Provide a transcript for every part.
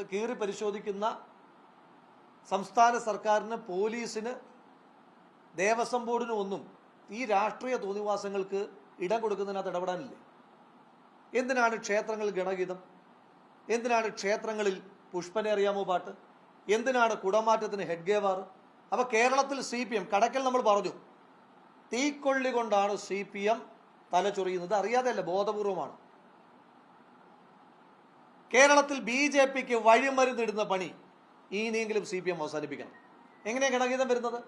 കീറി പരിശോധിക്കുന്ന സംസ്ഥാന സർക്കാരിന് പോലീസിന് ദേവസ്വം ബോർഡിനും ഒന്നും ഈ രാഷ്ട്രീയ തോന്നിവാസങ്ങൾക്ക് ഇടം കൊടുക്കുന്നതിനകത്ത് ഇടപെടാനില്ലേ? എന്തിനാണ് ക്ഷേത്രങ്ങളിൽ ഗണഗീതം? എന്തിനാണ് ക്ഷേത്രങ്ങളിൽ പുഷ്പനേറിയാമോ പാട്ട്? എന്തിനാണ് കുടമാറ്റത്തിന് ഹെഡ് ഗേവാർ? അപ്പൊ കേരളത്തിൽ സി പി എം കടക്കൽ നമ്മൾ പറഞ്ഞു തീക്കൊള്ളി കൊണ്ടാണ് സി പി എം തലചൊറിയുന്നത് അറിയാതെയല്ല ബോധപൂർവമാണ്. കേരളത്തിൽ ബി ജെ പിക്ക് വഴിമരുന്നിടുന്ന പണി ഇനിയെങ്കിലും സി പി എം അവസാനിപ്പിക്കണം. എങ്ങനെയാണ് ഗണഗീതം വരുന്നത്?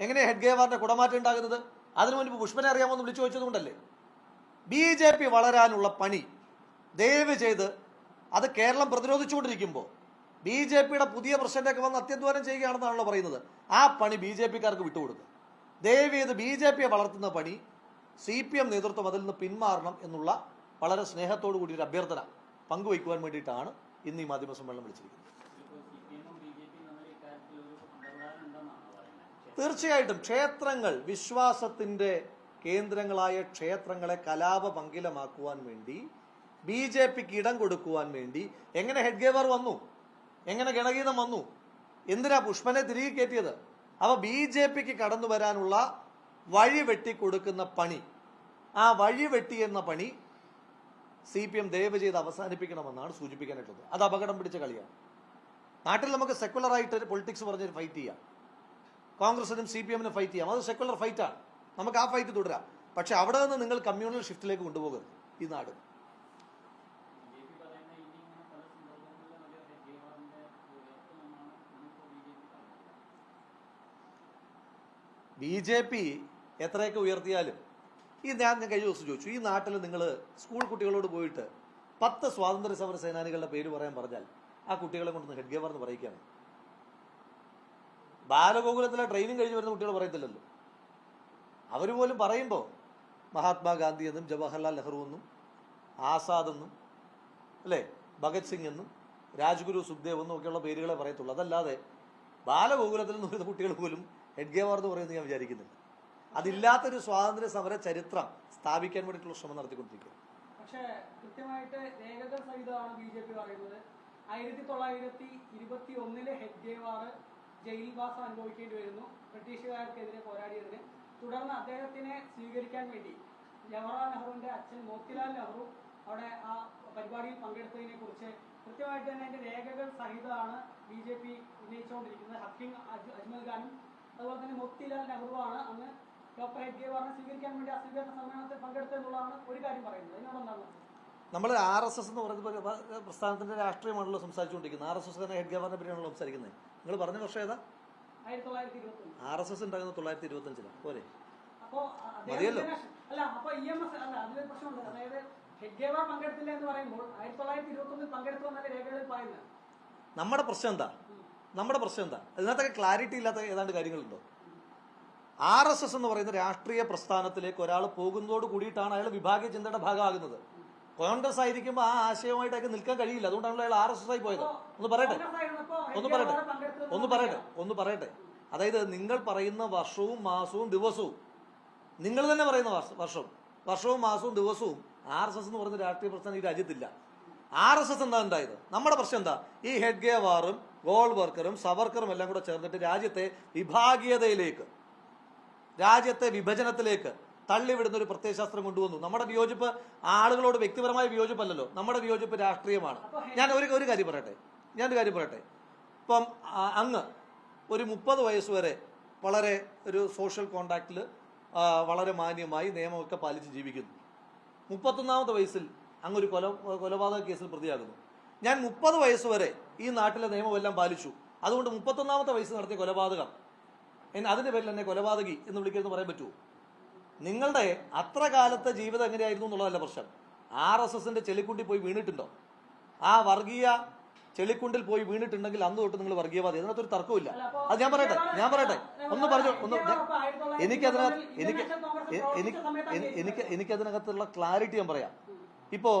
എങ്ങനെയാണ് ഹെഡ് ഗേവാറിന്റെ കുടമാറ്റം ഉണ്ടാകുന്നത്? അതിനു മുൻപ് പുഷ്പനെ അറിയാമോ എന്ന് വിളിച്ചു ചോദിച്ചതുകൊണ്ടല്ലേ? ബി ജെ പി വളരാനുള്ള പണി ദയവ് ചെയ്ത് അത് കേരളം പ്രതിരോധിച്ചുകൊണ്ടിരിക്കുമ്പോൾ ബി ജെ പിയുടെ പുതിയ പ്രസിഡന്റൊക്കെ വന്ന് അത്യധ്വാനം ചെയ്യുകയാണെന്നാണല്ലോ പറയുന്നത്. ആ പണി ബി ജെ പിക്കാർക്ക് വിട്ടുകൊടുക്കുക. ദയവ് ചെയ്ത് ബി ജെ പിയെ വളർത്തുന്ന പണി സി പി എം നേതൃത്വം അതിൽ നിന്ന് പിന്മാറണം എന്നുള്ള വളരെ സ്നേഹത്തോടു കൂടി ഒരു അഭ്യർത്ഥന. പങ്കുവയ്ക്കുവാൻ വേണ്ടിയിട്ടാണ് ഇന്ന് ഈ മാധ്യമ സമ്മേളനം വിളിച്ചിരിക്കുന്നത്. തീർച്ചയായിട്ടും ക്ഷേത്രങ്ങൾ വിശ്വാസത്തിന്റെ കേന്ദ്രങ്ങളായ ക്ഷേത്രങ്ങളെ കലാപ പങ്കിലമാക്കുവാൻ വേണ്ടി ബി ജെ പിക്ക് ഇടം കൊടുക്കുവാൻ വേണ്ടി എങ്ങനെ ഹെഡ് ഗേവർ വന്നു? എങ്ങനെ ഗണഗീതം വന്നു? എന്തിനാ പുഷ്പനെ തിരികെ കയറ്റിയത്? അവ ബി ജെ പിക്ക് കടന്നു വരാനുള്ള വഴി വെട്ടിക്കൊടുക്കുന്ന പണി ആ വഴി വെട്ടി എന്ന പണി സി പി എം ദയവ് ചെയ്ത് അവസാനിപ്പിക്കണമെന്നാണ് സൂചിപ്പിക്കാനായിട്ടുള്ളത്. അത് അപകടം പിടിച്ച കളിയാണ്. നാട്ടിൽ നമുക്ക് സെക്കുലറായിട്ട് പൊളിറ്റിക്സ് പറഞ്ഞ് ഫൈറ്റ് ചെയ്യാം. കോൺഗ്രസിനും സി പി എമ്മിനും ഫൈറ്റ് ചെയ്യാം. അത് സെക്കുലർ ഫൈറ്റാണ് നമുക്ക് ആ ഫൈറ്റ് തുടരാം. പക്ഷെ അവിടെ നിന്ന് നിങ്ങൾ കമ്മ്യൂണൽ ഷിഫ്റ്റിലേക്ക് കൊണ്ടുപോകരുത്. ഈ നാട്. ബി ജെ പി എത്രയൊക്കെ ഉയർത്തിയാലും ഈ ഞാൻ ഞാൻ കഴിഞ്ഞ ദിവസം ചോദിച്ചു ഈ നാട്ടിൽ നിങ്ങൾ സ്കൂൾ കുട്ടികളോട് പോയിട്ട് പത്ത് സ്വാതന്ത്ര്യ സമര സേനാനികളുടെ പേര് പറയാൻ പറഞ്ഞാൽ ആ കുട്ടികളെ കൊണ്ടൊന്ന് ഹെഡ് ഗേവർ എന്ന് പറയിക്കാണ് ബാലഗോകുലത്തിലെ ട്രെയിനിങ് കഴിഞ്ഞ് വരുന്ന കുട്ടികൾ പറയത്തില്ലല്ലോ. അവർ പോലും പറയുമ്പോൾ മഹാത്മാഗാന്ധി എന്നും ജവഹർലാൽ നെഹ്റു എന്നും ആസാദ് എന്നും അല്ലേ? ഭഗത് സിംഗ് എന്നും രാജ്ഗുരു സുഖ്ദേവ് എന്നും ഒക്കെയുള്ള പേരുകളെ പറയത്തുള്ളൂ. അതല്ലാതെ ബാലഗോകുലത്തിൽ നിന്ന് വരുന്ന കുട്ടികൾ പോലും ഹെഡ്ഗേവാർ എന്ന് പറയുന്നത് ഞാൻ വിചാരിക്കുന്നില്ല. അതില്ലാത്തൊരു സ്വാതന്ത്ര്യ സമര ചരിത്രം സ്ഥാപിക്കാൻ വേണ്ടിയിട്ടുള്ള ശ്രമം നടത്തിക്കൊണ്ടിരിക്കുക പക്ഷേ കൃത്യമായിട്ട് രേഖകൾ സഹിതമാണ് ബി ജെ പി പറയുന്നത്. ആയിരത്തി തൊള്ളായിരത്തി ഇരുപത്തി ഒന്നിലെ ഹെഡ്ഗേവാർ ജയിൽവാസം അനുഭവിക്കേണ്ടി വരുന്നു. ബ്രിട്ടീഷുകാർക്കെതിരെ പോരാടിയതിന്. തുടർന്ന് അദ്ദേഹത്തിനെ സ്വീകരിക്കാൻ വേണ്ടി ജവഹർലാൽ നെഹ്റുവിന്റെ അച്ഛൻ മോത്തിലാൽ നെഹ്റു അവിടെ ആ പരിപാടിയിൽ പങ്കെടുത്തതിനെ കുറിച്ച് കൃത്യമായിട്ട് തന്നെ അതിന്റെ രേഖകൾ സഹിതമാണ് ബി ജെ പി ഉന്നയിച്ചുകൊണ്ടിരിക്കുന്നത്. ഹക്കിം അജ് അജ്മൽ ഖാനും അതുപോലെ തന്നെ മോത്തിലാൽ നെഹ്റുവാണ് അന്ന് ഡോക്ടർ ഹെഡ്ഗേവാറിനെ സ്വീകരിക്കാൻ വേണ്ടി ആ സ്വീകരണ സമ്മേളനത്തിൽ പങ്കെടുത്തെന്നുള്ളതാണ് ഒരു കാര്യം പറയുന്നത്. അതിനോടെന്താണ്? നമ്മൾ ആർ എസ് എസ് എന്ന് പറയുന്ന പ്രസ്ഥാനത്തിന്റെ രാഷ്ട്രീയമാണല്ലോ സംസാരിച്ചുകൊണ്ടിരിക്കുന്നത് ആർ എസ് എസ് തന്നെ ഹെഡ് ഗവർണറെ പറ്റിയാണല്ലോ സംസാരിക്കുന്നത്. നിങ്ങൾ പറഞ്ഞ വർഷം ഏതാ? ആർ എസ് എസ് ഉണ്ടാകുന്ന തൊള്ളായിരത്തി ഇരുപത്തി അഞ്ചിലാണ് പോരെ മതിയല്ലോ. അല്ല അപ്പൊ ഇ എം എസ് അല്ല അതിലൊരു പ്രശ്നമുണ്ട്. അതായത് ഹെഡ്ഗേവാർ പങ്കെടുത്തില്ല എന്ന് പറയുമ്പോൾ ആയിരത്തി തൊള്ളായിരത്തി ഇരുപത്തി ഒന്നിൽ പങ്കെടുത്തു എന്നല്ല രേഖകളിൽ പറയുന്നത്. നമ്മുടെ പ്രശ്നം എന്താ? നമ്മുടെ പ്രശ്നം എന്താ? അതിനകത്തൊക്കെ ക്ലാരിറ്റി ഇല്ലാത്ത ഏതാണ്ട് കാര്യങ്ങളുണ്ടോ? ആർ എസ് എസ് എന്ന് പറയുന്ന രാഷ്ട്രീയ പ്രസ്ഥാനത്തിലേക്ക് ഒരാൾ പോകുന്നതോട് കൂടിയിട്ടാണ് അയാൾ വിഭാഗീയ ചിന്തയുടെ ഭാഗമാകുന്നത്. കോൺഗ്രസ് ആയിരിക്കുമ്പോൾ ആ ആശയവുമായിട്ടൊക്കെ നിൽക്കാൻ കഴിയില്ല. അതുകൊണ്ടാണ് അയാൾ ആർ എസ് എസ് ആയി പോയത്. ഒന്ന് പറയട്ടെ? ഒന്ന് പറയട്ടെ? ഒന്ന് പറയട്ടെ? ഒന്ന് പറയട്ടെ? അതായത് നിങ്ങൾ പറയുന്ന വർഷവും മാസവും ദിവസവും നിങ്ങൾ തന്നെ പറയുന്ന വർഷ- വർഷം വർഷവും മാസവും ദിവസവും ആർ എസ് എസ് എന്ന് പറയുന്ന രാഷ്ട്രീയ പ്രസ്ഥാനം ഈ രാജ്യത്തില്ല. ആർ എസ് എസ് എന്താ ഉണ്ടായത്? നമ്മുടെ പ്രശ്നം എന്താ? ഈ ഹെഡ് ഗേവാറും ഗോൾ വർക്കറും സവർക്കറും എല്ലാം കൂടെ ചേർന്നിട്ട് രാജ്യത്തെ വിഭാഗീയതയിലേക്ക് രാജ്യത്തെ വിഭജനത്തിലേക്ക് തള്ളിവിടുന്ന ഒരു പ്രത്യയശാസ്ത്രം കൊണ്ടുവന്നു. നമ്മുടെ വിയോജിപ്പ് ആളുകളോട് വ്യക്തിപരമായ വിയോജിപ്പല്ലല്ലോ. നമ്മുടെ വിയോജിപ്പ് രാഷ്ട്രീയമാണ്. ഞാൻ ഒരു ഒരു കാര്യം പറയട്ടെ. ഞാൻ ഒരു കാര്യം പറയട്ടെ. ഇപ്പം അങ്ങ് ഒരു മുപ്പത് വയസ്സ് വരെ വളരെ ഒരു സോഷ്യൽ കോണ്ടാക്റ്റിൽ വളരെ മാന്യമായി നിയമമൊക്കെ പാലിച്ച് ജീവിക്കുന്നു. മുപ്പത്തൊന്നാമത്തെ വയസ്സിൽ അങ്ങ് ഒരു കൊല കൊലപാതക കേസിൽ പ്രതിയാകുന്നു. ഞാൻ മുപ്പത് വയസ്സ് വരെ ഈ നാട്ടിലെ നിയമമെല്ലാം പാലിച്ചു. അതുകൊണ്ട് മുപ്പത്തൊന്നാമത്തെ വയസ്സ് നടത്തിയ കൊലപാതകം എന്നെ അതിന്റെ പേരിൽ എന്നെ കൊലപാതകി എന്ന് വിളിക്കരുതെന്ന് പറയാൻ പറ്റുമോ? നിങ്ങളുടെ അത്ര കാലത്തെ ജീവിതം എങ്ങനെയായിരുന്നു എന്നുള്ളതല്ല പ്രശ്നം. ആർ എസ് എസിന്റെ ചെളിക്കുണ്ടി പോയി വീണിട്ടുണ്ടോ? ആ വർഗീയ ചെളിക്കുണ്ടിൽ പോയി വീണിട്ടുണ്ടെങ്കിൽ അന്ന് തൊട്ട് നിങ്ങൾ വർഗീയവാദി. അതിനകത്തൊരു തർക്കമില്ല അത് ഞാൻ പറയട്ടെ ഞാൻ പറയട്ടെ. ഒന്ന് പറഞ്ഞു ഒന്ന് എനിക്കതിനകത്ത് എനിക്ക് എനിക്ക് എനിക്കതിനകത്തുള്ള ക്ലാരിറ്റി ഞാൻ പറയാം. ഇപ്പോ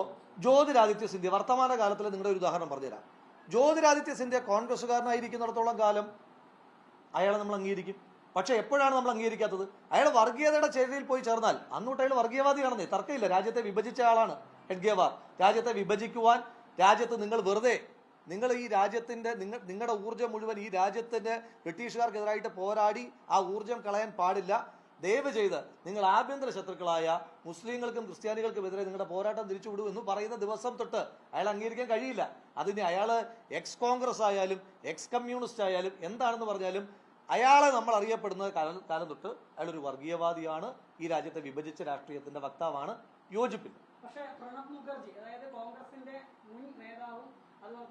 ജ്യോതിരാദിത്യ സിന്ധ്യ വർത്തമാന കാലത്തിൽ നിങ്ങളുടെ ഒരു ഉദാഹരണം പറഞ്ഞുതരാം. ജ്യോതിരാദിത്യ സിന്ധ്യ കോൺഗ്രസ്സുകാരനായിരിക്കുന്നിടത്തോളം കാലം അയാളെ നമ്മൾ അംഗീകരിക്കും. പക്ഷെ എപ്പോഴാണ് നമ്മൾ അംഗീകരിക്കാത്തത്? അയാൾ വർഗീയതയുടെ ചേരിയിൽ പോയി ചേർന്നാൽ അന്നോട്ട് അയാൾ വർഗീയവാദിയാണെന്നേ തർക്കമില്ല. രാജ്യത്തെ വിഭജിച്ച ആളാണ് ഹെഡ്ഗേവാർ രാജ്യത്തെ വിഭജിക്കുവാൻ രാജ്യത്ത് നിങ്ങൾ വെറുതെ നിങ്ങൾ ഈ രാജ്യത്തിന്റെ നിങ്ങൾ നിങ്ങളുടെ ഊർജം മുഴുവൻ ഈ രാജ്യത്തിന്റെ ബ്രിട്ടീഷുകാർക്കെതിരായിട്ട് പോരാടി ആ ഊർജം കളയാൻ പാടില്ല. ദയവ് ചെയ്ത് നിങ്ങൾ ആഭ്യന്തര ശത്രുക്കളായ മുസ്ലിങ്ങൾക്കും ക്രിസ്ത്യാനികൾക്കും എതിരെ നിങ്ങളുടെ പോരാട്ടം തിരിച്ചുവിടൂ എന്ന് പറയുന്ന ദിവസം തൊട്ട് അയാൾ അംഗീകരിക്കാൻ കഴിയില്ല. അതിന് അയാൾ എക്സ് കോൺഗ്രസ് ആയാലും എക്സ് കമ്മ്യൂണിസ്റ്റ് ആയാലും എന്താണെന്ന് പറഞ്ഞാലും അയാളെ നമ്മൾ അറിയപ്പെടുന്ന കാലം കാലം തൊട്ട് അയാളൊരു വർഗീയവാദിയാണ്. ഈ രാജ്യത്തെ വിഭജിച്ച രാഷ്ട്രീയത്തിന്റെ വക്താവാണ് പക്ഷേ പ്രണബ് മുഖർജി അതായത് മുൻ നേതാവും അതുപോലെ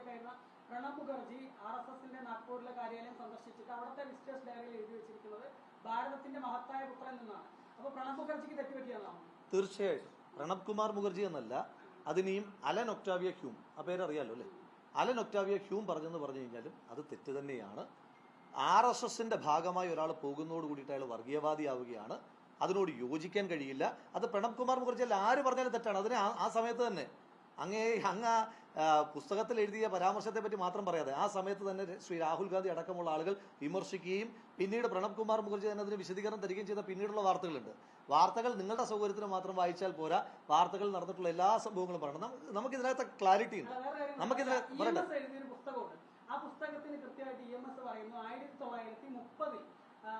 തന്നെ പ്രണബ് മുഖർജി ആർ എസ് എസിന്റെ നാഗ്പൂരിലെ കാര്യാലയം സന്ദർശിച്ചിട്ട് അവിടുത്തെ വിസിറ്റേഴ്സ് ഡയറിയിൽ എഴുതി വെച്ചിരിക്കുന്നത് ഭാരതത്തിന്റെ മഹത്തായ പുത്രൻ എന്നാണ്. അപ്പൊ പ്രണബ് മുഖർജിക്ക് തെറ്റുപറ്റിയതാണോ തീർച്ചയായിട്ടും. പ്രണബ് കുമാർ മുഖർജി എന്നല്ല അതിനെയും അലൻ ഒക്ടാവിയ ഹ്യൂം. ആ പേരറിയാലോ അല്ലേ? അലൻ ഒക്ടാവിയ ഹ്യൂം പറഞ്ഞെന്ന് പറഞ്ഞു കഴിഞ്ഞാലും അത് തെറ്റ് തന്നെയാണ്. ആർ എസ് എസിന്റെ ഭാഗമായി ഒരാൾ പോകുന്നതോട് കൂടിയിട്ട് അയാൾ വർഗീയവാദിയാവുകയാണ്. അതിനോട് യോജിക്കാൻ കഴിയില്ല. അത് പ്രണബ് കുമാർ മുഖർജി അല്ല. ആര് പറഞ്ഞാലും തെറ്റാണ്. അതിനെ ആ- സമയത്ത് തന്നെ അങ്ങേ അങ്ങ് പുസ്തകത്തിൽ എഴുതിയ പരാമർശത്തെ പറ്റി മാത്രം പറയാതെ ആ സമയത്ത് തന്നെ ശ്രീ രാഹുൽ ഗാന്ധി അടക്കമുള്ള ആളുകൾ വിമർശിക്കുകയും പിന്നീട് പ്രണബ് കുമാർ മുഖർജി തന്നെ അതിന് വിശദീകരണം തരികയും ചെയ്ത പിന്നീടുള്ള വാർത്തകളുണ്ട്. വാർത്തകൾ നിങ്ങളുടെ സൗകര്യത്തിന് മാത്രം വായിച്ചാൽ പോരാ. വാർത്തകൾ നടന്നിട്ടുള്ള എല്ലാ സംഭവങ്ങളും പറയണം. നമുക്ക് നമുക്ക് ക്ലാരിറ്റി ഉണ്ട്. നമുക്കിതിനകത്ത് നമുക്കിതിനെ ആ പുസ്തകത്തിന് കൃത്യമായിട്ട് ഇ എം എസ് പറയുന്നു. ആയിരത്തി തൊള്ളായിരത്തി മുപ്പതിൽ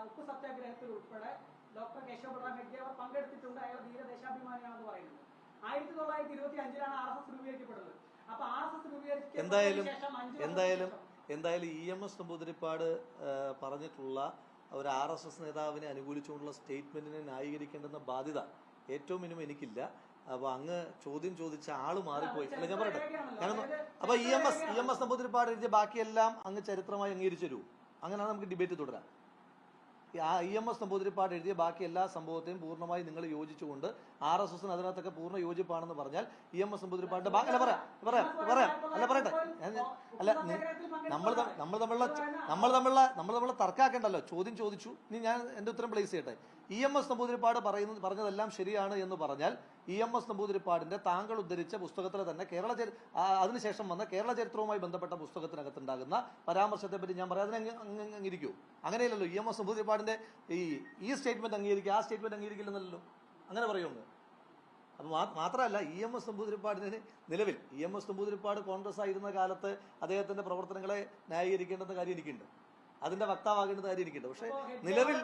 ഉപ്പ് സത്യാഗ്രഹത്തിൽ ഉൾപ്പെടെ ഡോക്ടർ കേശവ പ്രധാൻ ഹെഗ്ഡെ അവർ പങ്കെടുത്തിട്ടുണ്ട്. അയാൾ ധീരദേശാഭിമാനിയാണെന്ന് പറയുന്നത് ആയിരത്തി തൊള്ളായിരത്തി ഇരുപത്തി അഞ്ചിലാണ് ആർ എസ് എസ് രൂപീകരിക്കപ്പെടുന്നത്. അപ്പൊ ആർ എസ് എസ് രൂപീകരിക്കപ്പെട്ടതിന് എന്തായാലും എന്തായാലും ഇ എം എസ് നമ്പൂതിരിപ്പാട് പറഞ്ഞിട്ടുള്ള ഒരു ആർ എസ് എസ് നേതാവിനെ അനുകൂലിച്ചുകൊണ്ടുള്ള സ്റ്റേറ്റ്മെന്റിനെ ന്യായീകരിക്കേണ്ടുന്ന ബാധ്യത ഏറ്റവും മിനിമം എനിക്കില്ല. അപ്പൊ അങ്ങ് ചോദ്യം ചോദിച്ച ആൾ മാറിപ്പോയി. അല്ല ഞാൻ പറയട്ടെ. ഞാനൊന്നും അപ്പൊ E M S E M S Namboodiripad എഴുതിയ ബാക്കിയെല്ലാം അങ്ങ് ചരിത്രമായി അംഗീകരിച്ചു തരൂ. അങ്ങനെ നമുക്ക് ഡിബേറ്റ് തുടരാം. ആ ഇ എം എസ് നമ്പൂതിരിപ്പാട് എഴുതിയ ബാക്കി എല്ലാ സംഭവത്തെയും പൂർണമായി നിങ്ങൾ യോജിച്ചുകൊണ്ട് ആർ എസ് എസിന് അതിനകത്തൊക്കെ പൂർണ യോജിപ്പാണെന്ന് പറഞ്ഞാൽ ഇ എം എസ് നമ്പൂതിരിപ്പാടിന്റെ ബാക്കി അല്ല പറയാം പറയാം പറയാം. അല്ല പറയട്ടെ. അല്ല നമ്മൾ നമ്മൾ തമ്മിലുള്ള നമ്മൾ തമ്മിലുള്ള നമ്മൾ തമ്മിലുള്ള തർക്കാക്കണ്ടല്ലോ ചോദ്യം ചോദിച്ചു. ഇനി ഞാൻ എന്റെ ഉത്തരം പ്ലേസ് ചെയ്യട്ടെ. ഇ എം എസ് നമ്പൂതിരിപ്പാട് പറയുന്നത് പറഞ്ഞതെല്ലാം ശരിയാണ് എന്ന് പറഞ്ഞാൽ ഇ എം എസ് നമ്പൂതിരിപ്പാടിന്റെ താങ്കൾ ഉദ്ധരിച്ച പുസ്തകത്തിലെ തന്നെ കേരള ചരി അതിനുശേഷം വന്ന കേരള ചരിത്രവുമായി ബന്ധപ്പെട്ട പുസ്തകത്തിനകത്തുണ്ടാകുന്ന പരാമർശത്തെ പറ്റി ഞാൻ പറയാം. അതിനെ അംഗീകരിക്കൂ അങ്ങനെയല്ലല്ലോ ഇ എം എസ് നമ്പൂതിരിപ്പാടിന്റെ ഈ ഈ സ്റ്റേറ്റ്മെന്റ് അംഗീകരിക്കുക ആ സ്റ്റേറ്റ്മെന്റ് അംഗീകരിക്കില്ലെന്നല്ലോ അങ്ങനെ പറയുമോ അത് മാ- മാത്രമല്ല ഇ എം എസ് നമ്പൂതിരിപ്പാടിന് നിലവിൽ E M S Namboodiripad Congress ആയിരുന്ന കാലത്ത് അദ്ദേഹത്തിന്റെ പ്രവർത്തനങ്ങളെ ന്യായീകരിക്കേണ്ടെന്ന കാര്യം എനിക്കുണ്ട് അതിന്റെ വക്താവാകേണ്ട കാര്യം എനിക്കുണ്ട് പക്ഷേ നിലവിൽ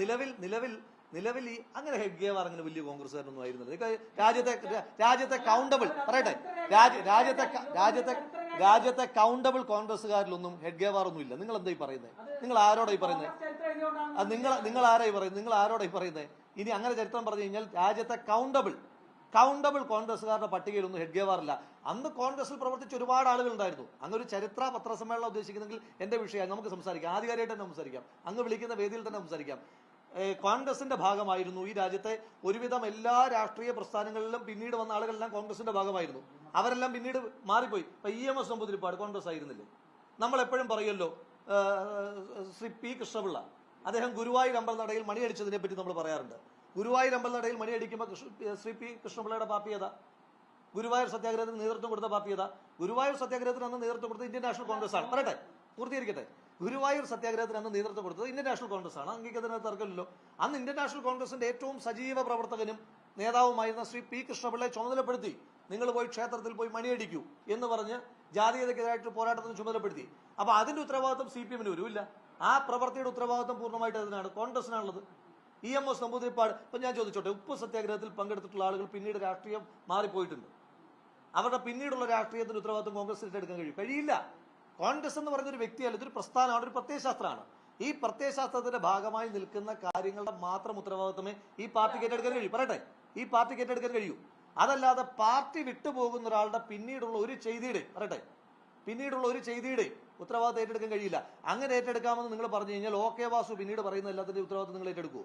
നിലവിൽ നിലവിൽ നിലവിൽ ഈ അങ്ങനെ ഹെഡ്ഗേവാർ അങ്ങനെ വലിയ കോൺഗ്രസ്സുകാരനൊന്നും ആയിരുന്നില്ല. രാജ്യത്തെ രാജ്യത്തെ കൗണ്ടബിൾ പറയട്ടെ. രാജ്യത്തെ രാജ്യത്തെ രാജ്യത്തെ കൗണ്ടബിൾ കോൺഗ്രസ്സുകാരിലൊന്നും ഹെഡ്ഗേവാർ ഒന്നും ഇല്ല. നിങ്ങൾ എന്തായി പറയുന്നത് നിങ്ങൾ ആരോടായി പറയുന്നത് നിങ്ങൾ നിങ്ങൾ ആരായി പറയുന്നത് നിങ്ങൾ ആരോടായി പറയുന്നത് ഇനി അങ്ങനെ ചരിത്രം പറഞ്ഞു കഴിഞ്ഞാൽ രാജ്യത്തെ കൗണ്ടബിൾ കൗണ്ടബിൾ കോൺഗ്രസ്സുകാരുടെ പട്ടികയിലൊന്നും ഹെഡ്ഗേവാറില്ല അന്ന് കോൺഗ്രസിൽ പ്രവർത്തിച്ച ഒരുപാട് ആളുകൾ ഉണ്ടായിരുന്നു. അങ്ങൊരു ചരിത്ര പത്രസമ്മേളനം ഉദ്ദേശിക്കുന്നെങ്കിൽ എന്റെ വിഷയം നമുക്ക് സംസാരിക്കാം. ആധികാരികമായിട്ട് തന്നെ സംസാരിക്കാം. അങ്ങ് വിളിക്കുന്ന വേദിയിൽ തന്നെ സംസാരിക്കാം. കോൺഗ്രസിന്റെ ഭാഗമായിരുന്നു ഈ രാജ്യത്തെ ഒരുവിധം എല്ലാ രാഷ്ട്രീയ പ്രസ്ഥാനങ്ങളിലും പിന്നീട് വന്ന ആളുകളെല്ലാം കോൺഗ്രസിന്റെ ഭാഗമായിരുന്നു. അവരെല്ലാം പിന്നീട് മാറിപ്പോയി. ഇപ്പൊ E M S Namboodiripad Congress ആയിരുന്നില്ലേ? നമ്മൾ എപ്പോഴും പറയുമല്ലോ ശ്രീ പി കൃഷ്ണപിള്ള അദ്ദേഹം ഗുരുവായൂർ അമ്പലനടയിൽ മണിയടിച്ചതിനെ പറ്റി നമ്മൾ പറയാറുണ്ട്. ഗുരുവായൂർ അമ്പലനടയിൽ മണിയടിക്കുമ്പോൾ ശ്രീ പി കൃഷ്ണപിള്ളയുടെ പാപ്പിയത ഗുരുവായൂർ സത്യാഗ്രഹത്തിന് നേതൃത്വം കൊടുത്ത പാപ്പിയത ഗുരുവായൂർ സത്യാഗ്രഹത്തിന് അന്ന് നേതൃത്വം കൊടുത്ത ഇന്ത്യൻ നാഷണൽ കോൺഗ്രസ് ആണ്. പറയട്ടെ പൂർത്തീകരിക്കട്ടെ. ഗുരുവായൂർ സത്യാഗ്രഹത്തിന് അന്ന് നേതൃത്വം കൊടുത്തത് ഇന്ത്യൻ നാഷണൽ കോൺഗ്രസ് ആണ്. അംഗീകരിക്കുന്നതിന് തർക്കമില്ലല്ലോ. അന്ന് ഇന്ത്യൻ നാഷണൽ കോൺഗ്രസിന്റെ ഏറ്റവും സജീവ പ്രവർത്തകനും നേതാവുമായിരുന്ന ശ്രീ പി കൃഷ്ണപിള്ളയെ ചുമതലപ്പെടുത്തി നിങ്ങൾ പോയി ക്ഷേത്രത്തിൽ പോയി മണിയടിക്കൂ എന്ന് പറഞ്ഞ് ജാതീയതയ്ക്കെതിരായിട്ട് പോരാട്ടത്തിന് ചുമതലപ്പെടുത്തി. അപ്പൊ അതിന്റെ ഉത്തരവാദിത്വം സി പി എമ്മിന് വരുമില്ല ആ പ്രവർത്തിയുടെ ഉത്തരവാദിത്വം പൂർണമായിട്ട് അതിനാണ്. കോൺഗ്രസിനാണുള്ളത്. ഇ എം എസ് നമ്പൂതിരിപ്പാട് ഇപ്പൊ ഞാൻ ചോദിച്ചോട്ടെ ഉപ്പ് സത്യാഗ്രഹത്തിൽ പങ്കെടുത്തിട്ടുള്ള ആളുകൾ പിന്നീട് രാഷ്ട്രീയം മാറിപ്പോയിട്ടുണ്ട്. അവരുടെ പിന്നീടുള്ള രാഷ്ട്രീയത്തിന് ഉത്തരവാദിത്വം കോൺഗ്രസ് ഏറ്റെടുക്കാൻ കഴിയും. കഴിയില്ല. കോൺഗ്രസ് എന്ന് ഒരു വ്യക്തിയല്ല ഇതൊരു പ്രസ്ഥാനമാണ് ഒരു പ്രത്യയശാസ്ത്രമാണ്. ഈ പ്രത്യയശാസ്ത്രത്തിന്റെ ഭാഗമായി നിൽക്കുന്ന കാര്യങ്ങളുടെ മാത്രം ഉത്തരവാദിത്വമേ ഈ പാർട്ടിക്ക് ഏറ്റെടുക്കാൻ കഴിയൂ. പറയട്ടെ ഈ പാർട്ടിക്ക് ഏറ്റെടുക്കാൻ കഴിയൂ. അതല്ലാതെ പാർട്ടി വിട്ടുപോകുന്ന ഒരാളുടെ പിന്നീടുള്ള ഒരു ചെയ്തിയുടെ പറയട്ടെ പിന്നീടുള്ള ഒരു ചെയ്തിയുടെ ഉത്തരവാദിത്തം ഏറ്റെടുക്കാൻ കഴിയില്ല. അങ്ങനെ ഏറ്റെടുക്കാമെന്ന് നിങ്ങൾ പറഞ്ഞു കഴിഞ്ഞാൽ ഓ വാസു പിന്നീട് പറയുന്ന എല്ലാത്തിന്റെ ഉത്തരവാദിത്തം നിങ്ങൾ ഏറ്റെടുക്കുമോ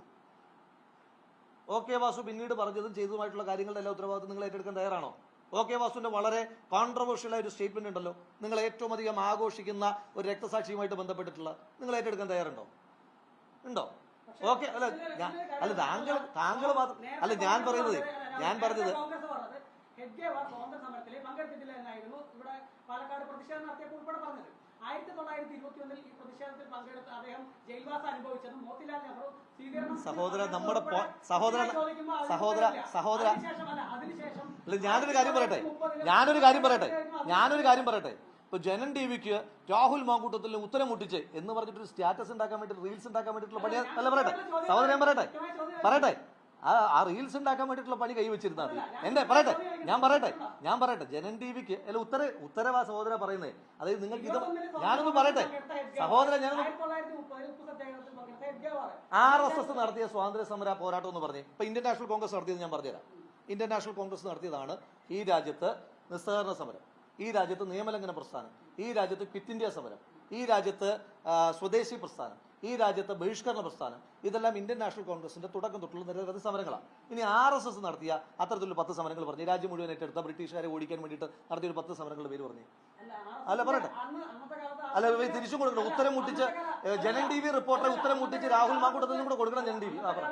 ഓ വാസു പിന്നീട് പറഞ്ഞതും ചെയ്തതുമായിട്ടുള്ള കാര്യങ്ങളുടെ എല്ലാ ഉത്തരവാദിത്തം നിങ്ങൾ ഏറ്റെടുക്കാൻ തയ്യാറാണോ? ഓ കെ വാസുവിന്റെ വളരെ കോൺട്രവേഴ്ഷ്യൽ ആയ ഒരു സ്റ്റേറ്റ്മെന്റ് ഉണ്ടല്ലോ. നിങ്ങൾ ഏറ്റവും അധികം ആഘോഷിക്കുന്ന ഒരു രക്തസാക്ഷിയുമായിട്ട് ബന്ധപ്പെട്ടിട്ടുള്ള നിങ്ങൾ ഏറ്റെടുക്കാൻ തയ്യാറുണ്ടോ? ഉണ്ടോ? ഓക്കെ അല്ല അല്ല താങ്കൾ താങ്കൾ മാത്രം അല്ല ഞാൻ പറയുന്നത് ഞാൻ പറഞ്ഞത് കോൺഗ്രസ് പറഞ്ഞത് ഹെഡ്ഗേവാർ സ്വാതന്ത്ര്യ സമരത്തിൽ പങ്കെടുത്തിട്ടില്ല എന്നായിരുന്നു ഇവിടെ പാലക്കാട് പ്രതിഷേധം നടത്തിയപ്പോൾ ഉൾപ്പെടെ പറഞ്ഞത്. ആയിരത്തി തൊള്ളായിരത്തി ഇരുപത്തി ഒന്നിൽ ഈ പ്രതിഷേധത്തിൽ പങ്കെടുത്ത് അദ്ദേഹം ജയിൽവാസം അനുഭവിച്ചത് മോത്തിലാൽ നെഹ്റു സ്വീകരണം സഹോദര, നമ്മുടെ സഹോദര, സഹോദര, സഹോദര. അല്ല, ഞാനൊരു കാര്യം പറയട്ടെ. ഞാനൊരു കാര്യം പറയട്ടെ. ഞാനൊരു കാര്യം പറയട്ടെ. ഇപ്പൊ ജനൻ ടി വിക്ക് രാഹുൽ മാങ്കൂട്ടത്തിൽ ഉത്തരം മുട്ടിച്ച് എന്ന് പറഞ്ഞിട്ട് ഒരു സ്റ്റാറ്റസ് ഉണ്ടാക്കാൻ വേണ്ടി റീൽസ് ഉണ്ടാക്കാൻ വേണ്ടിയിട്ടുള്ള പണി അല്ല പറയട്ടെ. സഹോദരൻ ഞാൻ പറയട്ടെ. പറയട്ടെ. ആ ആ റീൽസ് ഉണ്ടാക്കാൻ വേണ്ടിയിട്ടുള്ള പണി കൈവച്ചിരുന്നാൽ മതി. എന്റെ പറയട്ടെ. ഞാൻ പറയട്ടെ. ഞാൻ പറയട്ടെ. ജനൻ ടി വിക്ക് അല്ല ഉത്തര ഉത്തരവാ സഹോദര പറയുന്നത് അതായത് നിങ്ങൾക്ക് ഇത് ഞാനൊന്ന് പറയട്ടെ. സഹോദര ഞാൻ ആർ എസ് എസ് നടത്തിയ സ്വാതന്ത്ര്യ സമര പോരാട്ടം എന്ന് പറഞ്ഞു ഇപ്പൊ ഇന്ത്യൻ നാഷണൽ കോൺഗ്രസ് നടത്തിയത് ഞാൻ പറഞ്ഞുതരാം. ഇന്ത്യൻ നാഷണൽ കോൺഗ്രസ് നടത്തിയതാണ് ഈ രാജ്യത്ത് നിസ്സഹകരണ സമരം ഈ രാജ്യത്ത് നിയമലംഘന പ്രസ്ഥാനം ഈ രാജ്യത്ത് ക്വിറ്റ് ഇന്ത്യ സമരം ഈ രാജ്യത്ത് സ്വദേശി പ്രസ്ഥാനം ഈ രാജ്യത്തെ ബഹിഷ്കരണ പ്രസ്ഥാനം ഇതെല്ലാം ഇന്ത്യൻ നാഷണൽ കോൺഗ്രസിന്റെ തുടക്കം തൊട്ടുള്ള നിരവധി സമരങ്ങളാണ്. ഇനി ആർ എസ് എസ് നടത്തിയ അത്തരത്തിലുള്ള പത്ത് സമരങ്ങൾ പറഞ്ഞു രാജ്യം മുഴുവൻ ഏറ്റെടുത്ത ബ്രിട്ടീഷുകാരെ ഓടിക്കാൻ വേണ്ടിയിട്ട് നടത്തിയ ഒരു പത്ത് സമരങ്ങളുടെ പേര് പറഞ്ഞു. അല്ല, പറയട്ടെ. അല്ല തിരിച്ചു കൊടുക്കണം. ഉത്തരം മുട്ടിച്ച് ജനം ജനൻ ടി വി റിപ്പോർട്ടറെ ഉത്തരം മുട്ടിച്ച് രാഹുൽ മാക്കൂട്ടത്തിനും കൂടെ കൊടുക്കണം ജനൻ ടി വി. ആ പറ.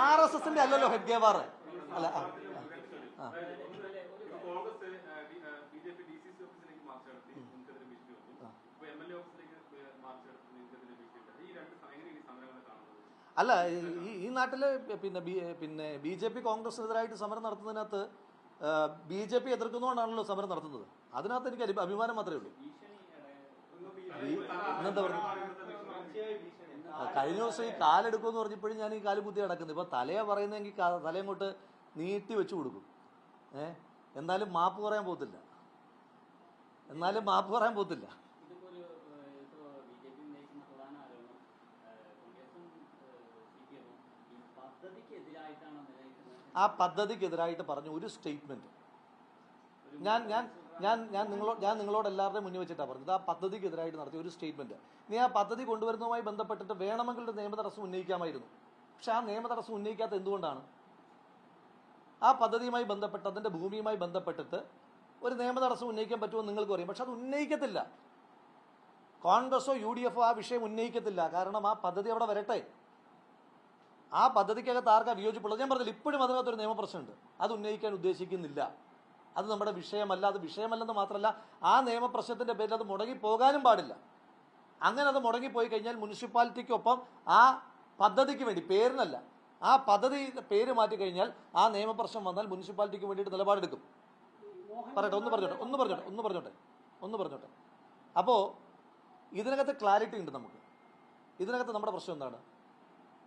ആർ എസ് എസിന്റെ അല്ലല്ലോ ഹെഡ് ഗേവാർ അല്ല ആ, അല്ല ഈ ഈ നാട്ടിൽ പിന്നെ ബി പിന്നെ ബി ജെ പി കോൺഗ്രസിനെതിരായിട്ട് സമരം നടത്തുന്നതിനകത്ത് ബി ജെ പി എതിർക്കുന്നതുകൊണ്ടാണല്ലോ സമരം നടത്തുന്നത്. അതിനകത്ത് എനിക്ക് അഭി- അഭിമാനം മാത്രമേ ഉള്ളൂ. ഈ- പറയുക കഴിഞ്ഞ ദിവസം ഈ കാലെടുക്കുമെന്ന് പറഞ്ഞപ്പോഴും ഞാൻ ഈ കാൽ കുത്തി കിടക്കുന്നത് ഇപ്പൊ തലയെ പറയുന്നെങ്കിൽ തലയങ്ങോട്ട് തലയും കൊണ്ട് നീട്ടി വെച്ചു കൊടുക്കും. ഏ? എന്നാലും മാപ്പ് പറയാൻ പോകത്തില്ല. എന്നാലും മാപ്പ് പറയാൻ പോകത്തില്ല. ആ പദ്ധതിക്കെതിരായിട്ട് പറഞ്ഞ ഒരു സ്റ്റേറ്റ്മെന്റ്. ഞാൻ ഞാൻ ഞാൻ ഞാൻ നിങ്ങളോ ഞാൻ നിങ്ങളോട് എല്ലാവരുടെയും മുന്നിൽ വെച്ചിട്ടാണ് പറഞ്ഞത്. ആ പദ്ധതിക്കെതിരായിട്ട് നടത്തിയ ഒരു സ്റ്റേറ്റ്മെന്റ് നീ ആ പദ്ധതി കൊണ്ടുവരുന്നതുമായി ബന്ധപ്പെട്ടിട്ട് വേണമെങ്കിൽ ഒരു നിയമ തടസ്സം ഉന്നയിക്കാമായിരുന്നു. പക്ഷെ ആ നിയമ തടസ്സം ഉന്നയിക്കാത്ത എന്തുകൊണ്ടാണ്? ആ പദ്ധതിയുമായി ബന്ധപ്പെട്ട് അതിന്റെ ഭൂമിയുമായി ബന്ധപ്പെട്ടിട്ട് ഒരു നിയമ തടസ്സം ഉന്നയിക്കാൻ പറ്റുമോ നിങ്ങൾക്ക് അറിയാം. പക്ഷെ അത് ഉന്നയിക്കത്തില്ല. കോൺഗ്രസോ യു ഡി എഫോ ആ വിഷയം ഉന്നയിക്കത്തില്ല. കാരണം ആ പദ്ധതി അവിടെ വരട്ടെ. ആ പദ്ധതിക്കകത്ത് ആർക്കാ വിയോജിപ്പുള്ളത്? ഞാൻ പറഞ്ഞില്ല ഇപ്പോഴും അതിനകത്തൊരു നിയമപ്രശ്നമുണ്ട്. അത് ഉന്നയിക്കാൻ ഉദ്ദേശിക്കുന്നില്ല. അത് നമ്മുടെ വിഷയമല്ല അത് വിഷയമല്ലെന്ന് മാത്രമല്ല ആ നിയമപ്രശ്നത്തിന്റെ പേരിൽ അത് മുടങ്ങി പോകാനും പാടില്ല. അങ്ങനെ അത് മുടങ്ങിപ്പോയി കഴിഞ്ഞാൽ മുനിസിപ്പാലിറ്റിക്കൊപ്പം ആ പദ്ധതിക്ക് വേണ്ടി പേരിനല്ല ആ പദ്ധതി പേര് മാറ്റി കഴിഞ്ഞാൽ ആ നിയമപ്രശ്നം വന്നാൽ മുനിസിപ്പാലിറ്റിക്ക് വേണ്ടിയിട്ട് നിലപാടെടുക്കും. പറയട്ടെ ഒന്ന് പറഞ്ഞോട്ടെ ഒന്ന് പറഞ്ഞോട്ടെ ഒന്ന് പറഞ്ഞോട്ടെ ഒന്ന് പറഞ്ഞോട്ടെ. അപ്പോൾ ഇതിനകത്ത് ക്ലാരിറ്റി ഉണ്ട് നമുക്ക്. ഇതിനകത്ത് നമ്മുടെ പ്രശ്നം എന്താണ്?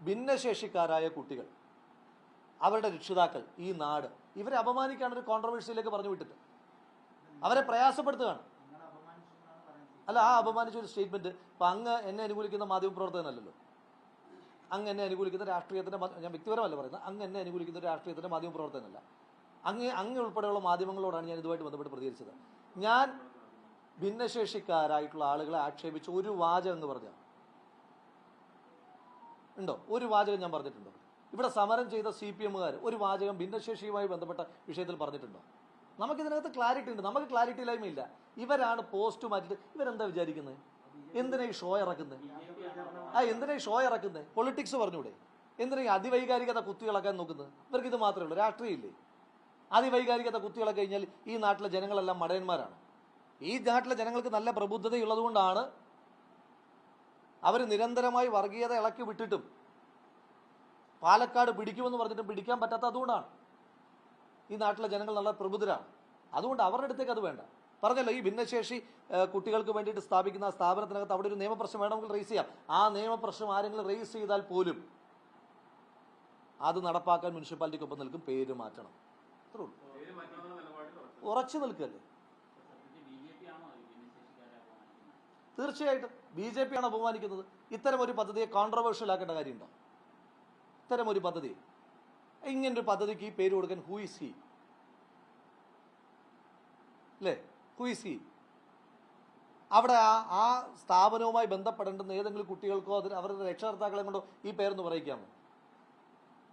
ഭിന്നശേഷിക്കാരായ കുട്ടികൾ. അവരുടെ രക്ഷിതാക്കൾ ഈ നാട്. ഇവരെ അപമാനിക്കാണ് ഒരു കോൺട്രവേഴ്സിയിലേക്ക് പറഞ്ഞു വിട്ടിട്ട് അവരെ പ്രയാസപ്പെടുത്തുകയാണ്. അല്ല ആ അപമാനിച്ച ഒരു സ്റ്റേറ്റ്മെന്റ് ഇപ്പൊ അങ്ങ് എന്നെ അനുകൂലിക്കുന്ന മാധ്യമപ്രവർത്തകനല്ലല്ലോ അങ്ങ് എന്നെ അനുകൂലിക്കുന്ന രാഷ്ട്രീയത്തിന്റെ ഞാൻ വ്യക്തിപരമല്ല പറയുന്നത്. അങ്ങ് എന്നെ അനുകൂലിക്കുന്ന രാഷ്ട്രീയത്തിന്റെ മാധ്യമപ്രവർത്തകനല്ല അങ്ങ് അങ്ങ് ഉൾപ്പെടെയുള്ള മാധ്യമങ്ങളോടാണ് ഞാൻ ഇതുമായിട്ട് ബന്ധപ്പെട്ട് പ്രതികരിച്ചത്. ഞാൻ ഭിന്നശേഷിക്കാരായിട്ടുള്ള ആളുകളെ ആക്ഷേപിച്ച ഒരു വാചകം എന്ന് പറഞ്ഞ ഉണ്ടോ? ഒരു വാചകം ഞാൻ പറഞ്ഞിട്ടുണ്ടോ? ഇവിടെ സമരം ചെയ്ത സി പി എമ്മുകാർ ഒരു വാചകം ഭിന്നശേഷിയുമായി ബന്ധപ്പെട്ട വിഷയത്തിൽ പറഞ്ഞിട്ടുണ്ടോ? നമുക്കിതിനകത്ത് ക്ലാരിറ്റി ഉണ്ട്. നമുക്ക് ക്ലാരിറ്റി ഇല്ലായ്മയില്ല. ഇവരാണ് പോസ്റ്റ് മാറ്റിയിട്ട് ഇവരെന്താ വിചാരിക്കുന്നത്? എന്തിനാ ഈ ഷോ ഇറക്കുന്നത്? ആ എന്തിനാ ഈ ഷോ ഇറക്കുന്നത്? പൊളിറ്റിക്സ് പറഞ്ഞൂടെ. എന്തിനാ ഈ അതിവൈകാരികത കുത്തികളക്കാൻ നോക്കുന്നത്? ഇവർക്ക് ഇത് മാത്രമേ ഉള്ളൂ. രാഷ്ട്രീയമില്ലേ? അതിവൈകാരികത കുത്തികളൊക്കെ കഴിഞ്ഞാൽ ഈ നാട്ടിലെ ജനങ്ങളെല്ലാം മടയന്മാരാണ്. ഈ നാട്ടിലെ ജനങ്ങൾക്ക് നല്ല പ്രബുദ്ധതയുള്ളതുകൊണ്ടാണ് അവർ നിരന്തരമായി വർഗീയത ഇളക്കി വിട്ടിട്ടും പാലക്കാട് പിടിക്കുമെന്ന് പറഞ്ഞിട്ട് പിടിക്കാൻ പറ്റാത്ത അതുകൊണ്ടാണ്. ഈ നാട്ടിലെ ജനങ്ങൾ നല്ല പ്രബുദ്ധരാണ്. അതുകൊണ്ട് അവരുടെ അടുത്തേക്ക് അത് വേണ്ട. പറഞ്ഞല്ലോ ഈ ഭിന്നശേഷി കുട്ടികൾക്ക് വേണ്ടിയിട്ട് സ്ഥാപിക്കുന്ന സ്ഥാപനത്തിനകത്ത് അവിടെ ഒരു നിയമപ്രശ്നം വേണമെങ്കിൽ റേസ് ചെയ്യാം. ആ നിയമപ്രശ്നം ആരെങ്കിലും റേസ് ചെയ്താൽ പോലും അത് നടപ്പാക്കാൻ മുനിസിപ്പാലിറ്റിക്കൊപ്പം നിൽക്കും. പേര് മാറ്റണം. അത്രേ ഉള്ളൂ. ഉറച്ചു നിൽക്കല്ലേ? തീർച്ചയായിട്ടും. ബി ജെ ആണ് അപമാനിക്കുന്നത് ഇത്തരം ഒരു പദ്ധതിയെ കോൺട്രവേഴ്ഷ്യൽ ആക്കേണ്ട കാര്യമുണ്ടോ? ഇത്തരം ഒരു പദ്ധതി. ഇങ്ങനൊരു പദ്ധതിക്ക് ഈ പേര് കൊടുക്കാൻ ഹൂ ഇസ് ഹി അല്ലേ ഹൂ ഇസ് ഹി അവിടെ ആ ആ സ്ഥാപനവുമായി ബന്ധപ്പെടേണ്ടുന്ന ഏതെങ്കിലും കുട്ടികൾക്കോ അതിന് അവരുടെ രക്ഷകർത്താക്കളെ കൊണ്ടോ ഈ പേരൊന്ന് പറയിക്കാമോ?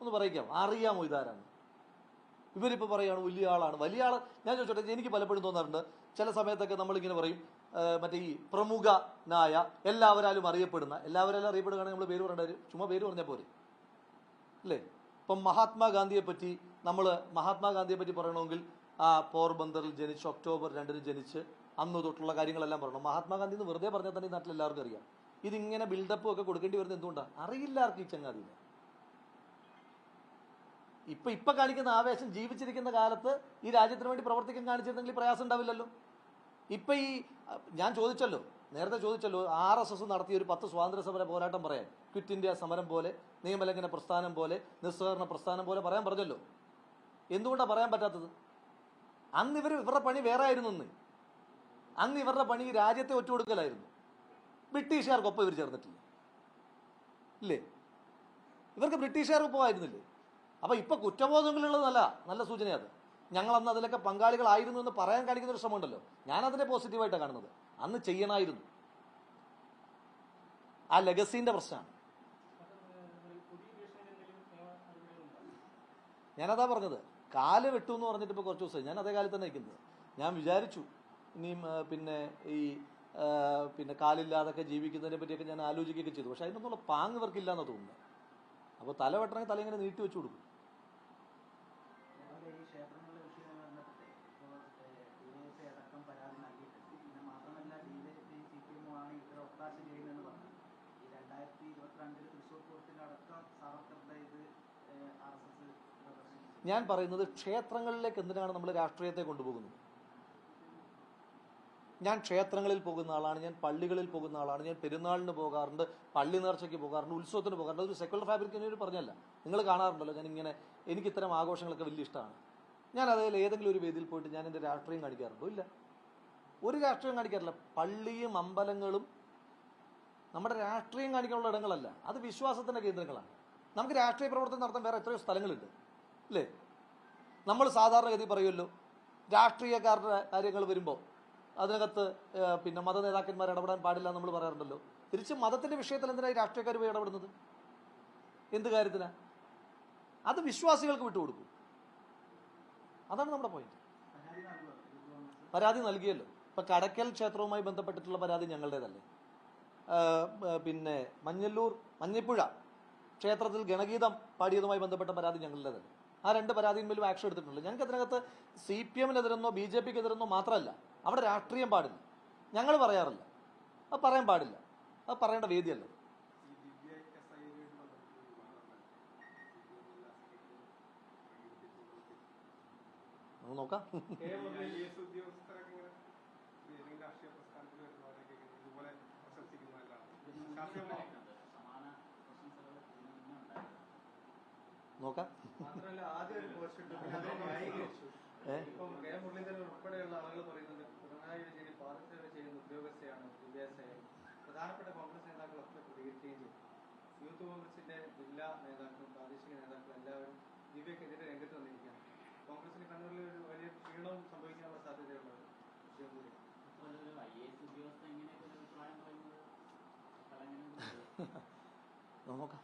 ഒന്ന് പറയിക്കാമോ? അറിയാമോ ഇതാരാണ്? ഇവരിപ്പോൾ പറയുകയാണ് വലിയ ആളാണ്. വലിയ ആൾ ഞാൻ ചോദിച്ചോട്ടെ എനിക്ക് പലപ്പോഴും തോന്നാറുണ്ട്. ചില സമയത്തൊക്കെ നമ്മളിങ്ങനെ പറയും മറ്റേ ഈ പ്രമുഖനായ എല്ലാവരാലും അറിയപ്പെടുന്ന എല്ലാവരാലും അറിയപ്പെടുകയാണെങ്കിൽ നമ്മൾ പേര് പറയേണ്ട ചുമ്മാ പേര് പറഞ്ഞാൽ പോരെ. അല്ലേ? ഇപ്പം മഹാത്മാഗാന്ധിയെ പറ്റി നമ്മൾ മഹാത്മാഗാന്ധിയെ പറ്റി പറയണമെങ്കിൽ ആ പോർബന്ദറിൽ ജനിച്ച് ഒക്ടോബർ രണ്ടിന് ജനിച്ച് അന്ന് തൊട്ടുള്ള കാര്യങ്ങളെല്ലാം പറയണം. മഹാത്മാഗാന്ധി എന്ന് വെറുതെ പറഞ്ഞാൽ തന്നെ ഈ നാട്ടിൽ എല്ലാവർക്കും അറിയാം. ഇതിങ്ങനെ ബിൽഡപ്പ് ഒക്കെ കൊടുക്കേണ്ടി വരുന്നത് എന്തുകൊണ്ടാണ് അറിയില്ല ആർക്കും ഈ ചങ്ങാതിനെ. ഇപ്പൊ ഇപ്പൊ കാണിക്കുന്ന ആവേശം ജീവിച്ചിരിക്കുന്ന കാലത്ത് ഈ രാജ്യത്തിന് വേണ്ടി പ്രവർത്തിക്കാൻ കാണിച്ചിരുന്നെങ്കിൽ പ്രയാസം ഉണ്ടാവില്ലല്ലോ. ഇപ്പൊ ഈ ഞാൻ ചോദിച്ചല്ലോ നേരത്തെ ചോദിച്ചല്ലോ ആർ എസ് എസ് നടത്തിയ ഒരു പത്ത് സ്വാതന്ത്ര്യ സമര പോരാട്ടം പറയാൻ. ക്വിറ്റ് ഇന്ത്യ സമരം പോലെ നിയമലംഘന പ്രസ്ഥാനം പോലെ നിസ്സഹകരണ പ്രസ്ഥാനം പോലെ പറയാൻ പറഞ്ഞല്ലോ. എന്തുകൊണ്ടാണ് പറയാൻ പറ്റാത്തത്? അന്ന് ഇവർ ഇവരുടെ പണി വേറെ ആയിരുന്നു അന്ന്. അന്ന് ഇവരുടെ പണി രാജ്യത്തെ ഒറ്റുകൊടുക്കലായിരുന്നു. ബ്രിട്ടീഷുകാർക്കൊപ്പം ഇവർ ചേർന്നിട്ടില്ല. ഇല്ലേ? ഇവർക്ക് ബ്രിട്ടീഷുകാർക്കൊപ്പം ആയിരുന്നില്ലേ അപ്പൊ ഇപ്പൊ കുറ്റബോധങ്ങളുള്ളത് നല്ല സൂചനയാണ് ഞങ്ങൾ അന്ന് അതിലൊക്കെ പങ്കാളികളായിരുന്നു എന്ന് പറയാൻ കാണിക്കുന്ന ഒരു ശ്രമമുണ്ടല്ലോ. ഞാനതിനെ പോസിറ്റീവായിട്ടാണ് കാണുന്നത്. അന്ന് ചെയ്യണമായിരുന്നു ആ ലെഗസീന്റെ പ്രശ്നമാണ്. ഞാനതാ പറഞ്ഞത്. കാൽ വെട്ടു എന്ന് പറഞ്ഞിട്ട് ഇപ്പോൾ കുറച്ച് ദിവസമായി. ഞാൻ അതേ കാലത്ത് തന്നെ നിൽക്കുന്നത്. ഞാൻ വിചാരിച്ചു ഇനിയും പിന്നെ ഈ പിന്നെ കാലില്ലാതൊക്കെ ജീവിക്കുന്നതിനെ പറ്റിയൊക്കെ ഞാൻ ആലോചിക്കുകയൊക്കെ ചെയ്തു. പക്ഷെ അതിനൊന്നുള്ള പാങ് ഇവർക്കില്ല എന്ന് തോന്നുന്നു അപ്പോൾ തല വെട്ടണമെങ്കിൽ തല ഇങ്ങനെ നീട്ടി വെച്ചു കൊടുക്കും അതുപോലെ ഈ ക്ഷേത്രങ്ങളുടെ വിഷയവുമായി ബന്ധപ്പെട്ട് ഇപ്പോൾ ഡിവൈഎഫ്ഐ അടക്കം പരാതി നൽകിയിട്ടുണ്ട് പിന്നെ മാത്രമല്ല ഡിവൈഎഫ്ഐ സി പി എമ്മുമാണ് ഒത്താശ ചെയ്യുന്നതെന്ന് പറഞ്ഞു. ഈ രണ്ടായിരത്തി ഇരുപത്തിരണ്ടിൽ തൃശ്ശൂർ പൂരത്തിലടക്കം സാവർക്കറുടെ ഇത് ആർ എസ് എസ് ഞാൻ പറയുന്നത് ക്ഷേത്രങ്ങളിലേക്ക് എന്തിനാണ് നമ്മൾ രാഷ്ട്രീയത്തെ കൊണ്ടുപോകുന്നത്? ഞാൻ ക്ഷേത്രങ്ങളിൽ പോകുന്ന ആളാണ് ഞാൻ പള്ളികളിൽ പോകുന്ന ആളാണ് ഞാൻ പെരുന്നാളിന് പോകാറുണ്ട് പള്ളി നേർച്ചയ്ക്ക് പോകാറുണ്ട് ഉത്സവത്തിന് പോകാറുണ്ട്. ഒരു സെക്കുലർ ഫാബ്രിക് എന്നൊരു പറഞ്ഞല്ല. നിങ്ങൾ കാണാറുണ്ടല്ലോ ഞാൻ ഇങ്ങനെ എനിക്ക് ഇത്തരം ആഘോഷങ്ങളൊക്കെ വലിയ ഇഷ്ടമാണ്. ഞാൻ അതിൽ ഏതെങ്കിലും ഒരു വേദിയിൽ പോയിട്ട് ഞാൻ എന്റെ രാഷ്ട്രീയം കാണിക്കാറുണ്ടോ? ഇല്ല. ഒരു രാഷ്ട്രീയം കാണിക്കാറില്ല. പള്ളിയും അമ്പലങ്ങളും നമ്മുടെ രാഷ്ട്രീയം കാണിക്കാനുള്ള ഇടങ്ങളല്ല. അത് വിശ്വാസത്തിന്റെ കേന്ദ്രങ്ങളാണ്. നമുക്ക് രാഷ്ട്രീയ പ്രവർത്തനം നടത്താൻ വേറെ എത്രയോ സ്ഥലങ്ങളുണ്ട്. അല്ലേ? നമ്മൾ സാധാരണഗതി പറയുമല്ലോ രാഷ്ട്രീയക്കാരുടെ കാര്യങ്ങൾ വരുമ്പോൾ അതിനകത്ത് പിന്നെ മത നേതാക്കന്മാർ ഇടപെടാൻ പാടില്ല നമ്മൾ പറയാറുണ്ടല്ലോ. തിരിച്ച് മതത്തിന്റെ വിഷയത്തിൽ എന്തിനായി രാഷ്ട്രീയക്കാർ പോയി ഇടപെടുന്നത്? എന്ത് കാര്യത്തിനാ? അത് വിശ്വാസികൾക്ക് വിട്ടുകൊടുക്കും. അതാണ് നമ്മുടെ പോയിന്റ് പരാതി നൽകിയല്ലോ. ഇപ്പൊ കടക്കൽ ക്ഷേത്രവുമായി ബന്ധപ്പെട്ടിട്ടുള്ള പരാതി ഞങ്ങളുടേതല്ലേ? പിന്നെ മഞ്ഞല്ലൂർ മഞ്ഞപ്പുഴ ക്ഷേത്രത്തിൽ ഗണഗീതം പാടിയതുമായി ബന്ധപ്പെട്ട പരാതി ഞങ്ങളുടേതല്ലേ ആ രണ്ട് പരാതിയിന്മേലും ആക്ഷൻ എടുത്തിട്ടുണ്ട്. ഞങ്ങൾക്ക് അതിനകത്ത് സി പി എമ്മിനെതിരെന്നോ ബി ജെ പിക്ക് എതിരെന്നോ മാത്രമല്ല അവിടെ രാഷ്ട്രീയം പാടില്ല. ഞങ്ങൾ പറയാറില്ല. അത് പറയാൻ പാടില്ല. അത് പറയേണ്ട വേദിയല്ല നമുക്ക് നോക്കാം ഐ എസ് ഉദ്യോഗസ്ഥരൊക്കെ ഇങ്ങനെ ഏതെങ്കിലും രാഷ്ട്രീയ പ്രസ്ഥാനത്തിൽ വരുന്നവരൊക്കെ ഇങ്ങനെ ഇതുപോലെ പ്രശംസിക്കുന്നതല്ലാണ് ശാസ്ത്രീയമായി സമാന പ്രശംസകൾ ഇതിനു മുന്നേ ഉണ്ടായിരുന്നു നോക്കാം മാത്രമല്ല ആദ്യം ഒരു പോസ്റ്റ് ഇട്ടു പിന്നെ അതിനെ ന്യായീകരിച്ചു ഏ? ഇപ്പം കെ മുരളീധരൻ ഉൾപ്പെടെയുള്ള ആളുകൾ പറയുന്നത് പിണറായി വിജയൻ പാദസേവ ചെയ്യുന്ന ഉദ്യോഗസ്ഥയാണ് വിദ്യാസേവൻ. പ്രധാനപ്പെട്ട കോൺഗ്രസ് നേതാക്കളൊക്കെ പ്രതികരിക്കുകയും ചെയ്തു. യൂത്ത് കോൺഗ്രസിന്റെ ജില്ലാ നേതാക്കളും പ്രാദേശിക നേതാക്കളും എല്ലാവരും ദിവ്യക്കെതിരെ രംഗത്ത് വന്നിരിക്കുകയാണ്. കോൺഗ്രസിന് കണ്ണൂരിൽ ഒരു വലിയ ക്ഷീണവും സംഭവിക്കാനുള്ള സാധ്യതയുള്ള ഒരു വിഷയം കൂടി അപ്പോൾ ഒരു ഐ എ എസ് ഉദ്യോഗസ്ഥ ഇങ്ങനെയൊക്കെ ഒരു അഭിപ്രായം പറയുന്നത് കളങ്ങനെ നോക്കാം.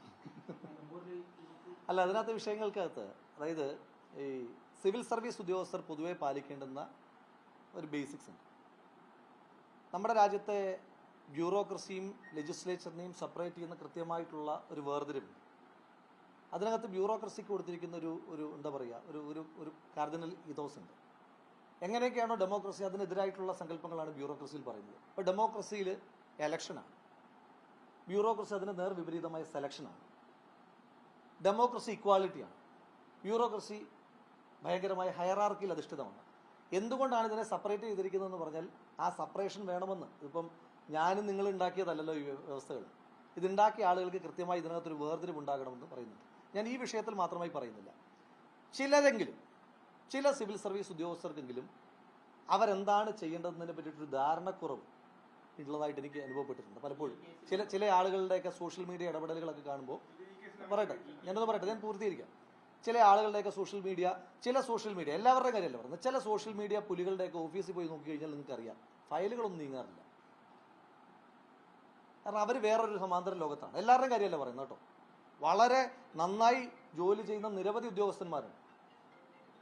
അല്ല അതിനകത്ത് വിഷയങ്ങൾക്കകത്ത് അതായത് ഈ സിവിൽ സർവീസ് ഉദ്യോഗസ്ഥർ പൊതുവെ പാലിക്കേണ്ടുന്ന ഒരു ബേസിക്സ് ഉണ്ട്. നമ്മുടെ രാജ്യത്തെ ബ്യൂറോക്രസിയും ലെജിസ്ലേച്ചറിനെയും സെപ്പറേറ്റ് ചെയ്യുന്ന കൃത്യമായിട്ടുള്ള ഒരു വേർതിരിവുണ്ട്. അതിനകത്ത് ബ്യൂറോക്രസിക്ക് കൊടുത്തിരിക്കുന്ന ഒരു ഒരു എന്താ പറയുക ഒരു ഒരു ഒരു കാർഡിനൽ ഇതോസ് ഉണ്ട്. എങ്ങനെയൊക്കെയാണോ ഡെമോക്രസി അതിനെതിരായിട്ടുള്ള സങ്കല്പങ്ങളാണ് ബ്യൂറോക്രസിയിൽ പറയുന്നത്. ഇപ്പോൾ ഡെമോക്രസിയിൽ എലക്ഷനാണ്. ബ്യൂറോക്രസി അതിന് നേർ വിപരീതമായ സെലക്ഷനാണ് ഡെമോക്രസി ഇക്വാലിറ്റിയാണ് ബ്യൂറോക്രസി ഭയങ്കരമായ ഹയറാർക്കിയിൽ അധിഷ്ഠിതമാണ്. എന്തുകൊണ്ടാണ് ഇതിനെ സെപ്പറേറ്റ് ചെയ്തിരിക്കുന്നതെന്ന് പറഞ്ഞാൽ ആ സെപ്പറേഷൻ വേണമെന്ന്. ഇപ്പം ഞാനും നിങ്ങൾ ഉണ്ടാക്കിയതല്ലല്ലോ ഈ വ്യവസ്ഥകൾ. ഇതുണ്ടാക്കിയ ആളുകൾക്ക് കൃത്യമായി ഇതിനകത്തൊരു വേർതിരിവ് ഉണ്ടാകണമെന്ന് പറയുന്നുണ്ട്. ഞാൻ ഈ വിഷയത്തിൽ മാത്രമായി പറയുന്നില്ല. ചിലരെങ്കിലും ചില സിവിൽ സർവീസ് ഉദ്യോഗസ്ഥർക്കെങ്കിലും അവരെന്താണ് ചെയ്യേണ്ടതെന്നതിനെ പറ്റിയിട്ടൊരു ധാരണക്കുറവ് ഉള്ളതായിട്ട് എനിക്ക് അനുഭവപ്പെട്ടിട്ടുണ്ട് പലപ്പോഴും. ചില ചില ആളുകളുടെയൊക്കെ സോഷ്യൽ മീഡിയ ഇടപെടലുകളൊക്കെ കാണുമ്പോൾ പറയട്ടെ ഞാനൊന്ന് പറയട്ടെ ഞാൻ പൂർത്തീകരിക്കാം. ചില ആളുകളുടെയൊക്കെ സോഷ്യൽ മീഡിയ ചില സോഷ്യൽ മീഡിയ എല്ലാവരുടെയും കാര്യമല്ല പറഞ്ഞത് ചില സോഷ്യൽ മീഡിയ പുലികളുടെയൊക്കെ ഓഫീസിൽ പോയി നോക്കി കഴിഞ്ഞാൽ നിങ്ങൾക്ക് അറിയാം ഫയലുകളൊന്നും നീങ്ങാറില്ല. കാരണം അവർ വേറൊരു സമാന്തര ലോകത്താണ്. എല്ലാവരുടെയും കാര്യമല്ല പറയുന്നത് കേട്ടോ? വളരെ നന്നായി ജോലി ചെയ്യുന്ന നിരവധി ഉദ്യോഗസ്ഥന്മാരുണ്ട്.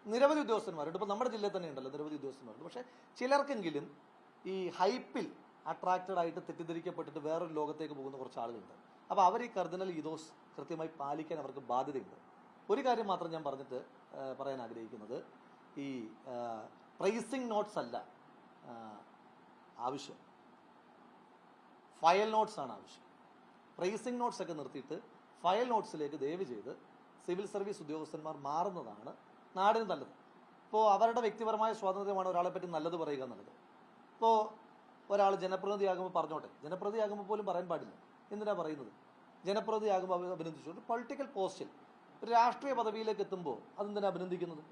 നിരവധി ഉദ്യോഗസ്ഥന്മാരുണ്ട്. ഇപ്പം നമ്മുടെ ജില്ലയിൽ തന്നെ ഉണ്ടല്ലോ നിരവധി ഉദ്യോഗസ്ഥന്മാരുണ്ട്. പക്ഷേ ചിലർക്കെങ്കിലും ഈ ഹൈപ്പിൽ അട്രാക്റ്റഡ് ആയിട്ട് തെറ്റിദ്ധരിക്കപ്പെട്ടിട്ട് വേറൊരു ലോകത്തേക്ക് പോകുന്ന കുറച്ച് ആളുകളുണ്ട്. അപ്പോൾ അവർ ഈ കർദിനൽ ഈദോസ് കൃത്യമായി പാലിക്കാൻ അവർക്ക് ബാധ്യതയുണ്ട്. ഒരു കാര്യം മാത്രം ഞാൻ പറഞ്ഞിട്ട് പറയാൻ ആഗ്രഹിക്കുന്നത്. ഈ പ്രൈസിങ് നോട്ട്സ് അല്ല ആവശ്യം. ഫയൽ നോട്ട്സ് ആണ് ആവശ്യം. പ്രൈസിങ് നോട്ട്സ് ഒക്കെ നിർത്തിയിട്ട് ഫയൽ നോട്ട്സിലേക്ക് ദയവ് ചെയ്ത് സിവിൽ സർവീസ് ഉദ്യോഗസ്ഥന്മാർ മാറുന്നതാണ് നാടിന് നല്ലത്. ഇപ്പോൾ അവരുടെ വ്യക്തിപരമായ സ്വാതന്ത്ര്യമാണ് ഒരാളെ പറ്റി നല്ലത് പറയുക എന്നുള്ളത്. ഇപ്പോൾ ഒരാൾ ജനപ്രതിനിധിയാകുമ്പോൾ പറഞ്ഞോട്ടെ. ജനപ്രതിനിധിയാകുമ്പോൾ പോലും പറയാൻ പാടില്ല. എന്തിനാ പറയുന്നത്? ജനപ്രതിനിധിയാകുമ്പോൾ അഭി- അഭിനന്ദിച്ചു. ഒരു പൊളിറ്റിക്കൽ പോസ്റ്റിൽ ഒരു രാഷ്ട്രീയ പദവിയിലേക്ക് എത്തുമ്പോൾ അതെന്തിനാ അഭിനന്ദിക്കുന്നത്?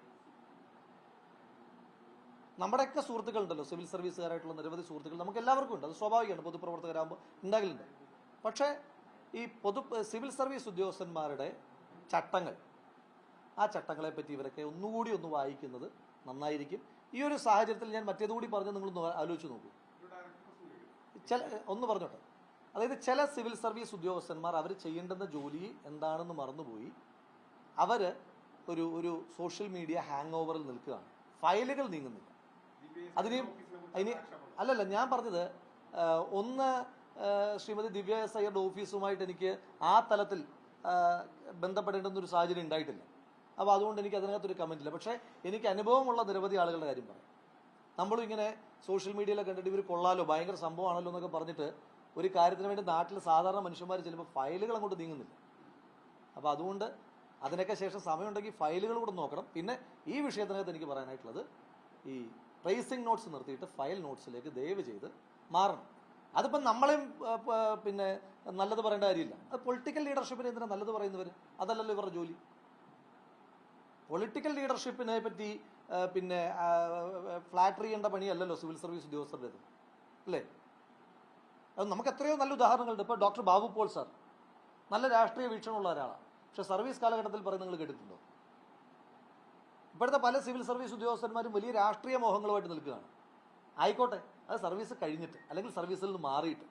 നമ്മുടെയൊക്കെ സുഹൃത്തുക്കൾ ഉണ്ടല്ലോ സിവിൽ സർവീസുകാരായിട്ടുള്ള നിരവധി സുഹൃത്തുക്കൾ. നമുക്ക് എല്ലാവർക്കും ഉണ്ട്. അത് സ്വാഭാവികമാണ്. പൊതുപ്രവർത്തകരാകുമ്പോൾ ഉണ്ടാകലുണ്ട് പക്ഷേ ഈ പൊതു സിവിൽ സർവീസ് ഉദ്യോഗസ്ഥന്മാരുടെ ചട്ടങ്ങൾ ആ ചട്ടങ്ങളെ പറ്റി ഇവരൊക്കെ ഒന്നുകൂടി ഒന്ന് വായിക്കുന്നത് നന്നായിരിക്കും. ഈ ഒരു സാഹചര്യത്തിൽ ഞാൻ മറ്റേതുകൂടി പറഞ്ഞ് നിങ്ങളൊന്ന് ആലോചിച്ച് നോക്കൂ. ചില ഒന്ന് പറഞ്ഞോട്ടെ. അതായത് ചില സിവിൽ സർവീസ് ഉദ്യോഗസ്ഥന്മാർ അവർ ചെയ്യേണ്ടുന്ന ജോലി എന്താണെന്ന് മറന്നുപോയി. അവർ ഒരു ഒരു സോഷ്യൽ മീഡിയ ഹാങ് ഓവറിൽ നിൽക്കുകയാണ്. ഫയലുകൾ നീങ്ങുന്നില്ല. അതിന് അതിന് അല്ലല്ല ഞാൻ പറഞ്ഞത് ഒന്ന് ശ്രീമതി ദിവ്യ എസ് അയ്യരുടെ ഓഫീസുമായിട്ട് എനിക്ക് ആ തലത്തിൽ ബന്ധപ്പെടേണ്ടുന്ന ഒരു സാഹചര്യം ഉണ്ടായിട്ടില്ല. അപ്പോൾ അതുകൊണ്ട് എനിക്ക് അതിനകത്തൊരു കമന്റില്ല പക്ഷേ എനിക്ക് അനുഭവമുള്ള നിരവധി ആളുകളുടെ കാര്യം പറയാം. നമ്മളിങ്ങനെ സോഷ്യൽ മീഡിയയിലൊക്കെ കണ്ടിട്ട് ഇവർ കൊള്ളാലോ ഭയങ്കര സംഭവമാണല്ലോ എന്നൊക്കെ പറഞ്ഞിട്ട് ഒരു കാര്യത്തിന് വേണ്ടി നാട്ടിൽ സാധാരണ മനുഷ്യന്മാർ ചിലപ്പോൾ ഫയലുകൾ അങ്ങോട്ട് നീങ്ങുന്നില്ല. അപ്പോൾ അതുകൊണ്ട് അതിനൊക്കെ ശേഷം സമയമുണ്ടെങ്കിൽ ഫയലുകൾ കൂടെ നോക്കണം. പിന്നെ ഈ വിഷയത്തിനകത്ത് എനിക്ക് പറയാനായിട്ടുള്ളത് ഈ ട്രേസിംഗ് നോട്ട്സ് നിർത്തിയിട്ട് ഫയൽ നോട്ട്സിലേക്ക് ദയവ് ചെയ്ത് മാറണം. അതിപ്പം നമ്മളെയും പിന്നെ നല്ലത് പറയേണ്ട കാര്യമില്ല. അത് പൊളിറ്റിക്കൽ ലീഡർഷിപ്പിനെ എന്തിനാ നല്ലത് പറയുന്നവർ അതല്ലല്ലോ ഇവരുടെ ജോലി. പൊളിറ്റിക്കൽ ലീഡർഷിപ്പിനെ പറ്റി പിന്നെ ഫ്ലാറ്റർ ചെയ്യേണ്ട പണിയല്ലല്ലോ സിവിൽ സർവീസ് ഉദ്യോഗസ്ഥരുടേത്. അല്ലേ? അത് നമുക്ക് എത്രയോ നല്ല ഉദാഹരണങ്ങളുണ്ട്. ഇപ്പോൾ ഡോക്ടർ ബാബു പോൾ സാർ. നല്ല രാഷ്ട്രീയ വീക്ഷണമുള്ള ഒരാളാണ്. പക്ഷെ സർവീസ് കാലഘട്ടത്തിൽ പറയുന്നത് നിങ്ങൾ കേട്ടിട്ടുണ്ടോ? ഇപ്പോഴത്തെ പല സിവിൽ സർവീസ് ഉദ്യോഗസ്ഥന്മാരും വലിയ രാഷ്ട്രീയ മോഹങ്ങളുമായിട്ട് നിൽക്കുകയാണ്. ആയിക്കോട്ടെ അത് സർവീസ് കഴിഞ്ഞിട്ട് അല്ലെങ്കിൽ സർവീസിൽ നിന്ന് മാറിയിട്ട്.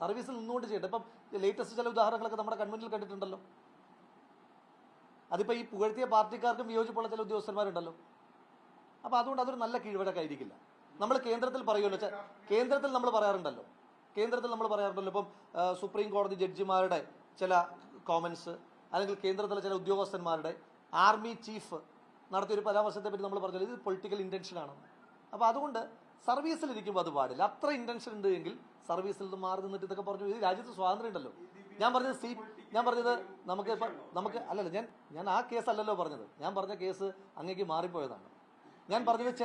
സർവീസിൽ നിന്നുകൊണ്ട് ചെയ്യട്ടെ. ഇപ്പം ലേറ്റസ്റ്റ് ചില ഉദാഹരണങ്ങളൊക്കെ നമ്മുടെ കൺമുന്നിൽ കണ്ടിട്ടുണ്ടല്ലോ. അതിപ്പോൾ ഈ പുകഴ്ത്തിയ പാർട്ടിക്കാർക്കും വിയോജിപ്പുള്ള ചില ഉദ്യോഗസ്ഥന്മാരുണ്ടല്ലോ. അപ്പോൾ അതുകൊണ്ട് അതൊരു നല്ല കീഴ്വഴക്കായിരിക്കില്ല. നമ്മൾ കേന്ദ്രത്തിൽ പറയുമല്ലോ കേന്ദ്രത്തിൽ നമ്മൾ പറയാറുണ്ടല്ലോ. കേന്ദ്രത്തിൽ നമ്മൾ പറയാറുണ്ടല്ലോ ഇപ്പം സുപ്രീം കോടതി ജഡ്ജിമാരുടെ ചില കോമൻസ് അല്ലെങ്കിൽ കേന്ദ്രത്തിലെ ചില ഉദ്യോഗസ്ഥന്മാരുടെ ആർമി ചീഫ് നടത്തിയൊരു പരാമർശത്തെ പറ്റി നമ്മൾ പറഞ്ഞത് ഇത് പൊളിറ്റിക്കൽ ഇന്റൻഷനാണ് അപ്പോൾ അതുകൊണ്ട് സർവീസിലിരിക്കുമ്പോൾ അത് പാടില്ല. അത്ര ഇന്റൻഷൻ ഉണ്ട് എങ്കിൽ സർവീസിൽ നിന്ന് മാറി നിന്നിട്ട് ഇതൊക്കെ പറഞ്ഞു ഇത് രാജ്യത്ത് സ്വാതന്ത്ര്യം ഉണ്ടല്ലോ. ഞാൻ പറഞ്ഞത് സി ഞാൻ പറഞ്ഞത് നമുക്ക് നമുക്ക് അല്ലല്ല ഞാൻ ഞാൻ ആ കേസ് അല്ലല്ലോ പറഞ്ഞത്. ഞാൻ പറഞ്ഞ കേസ് അങ്ങേക്ക് മാറിപ്പോയതാണ്. ഞാൻ പറഞ്ഞത്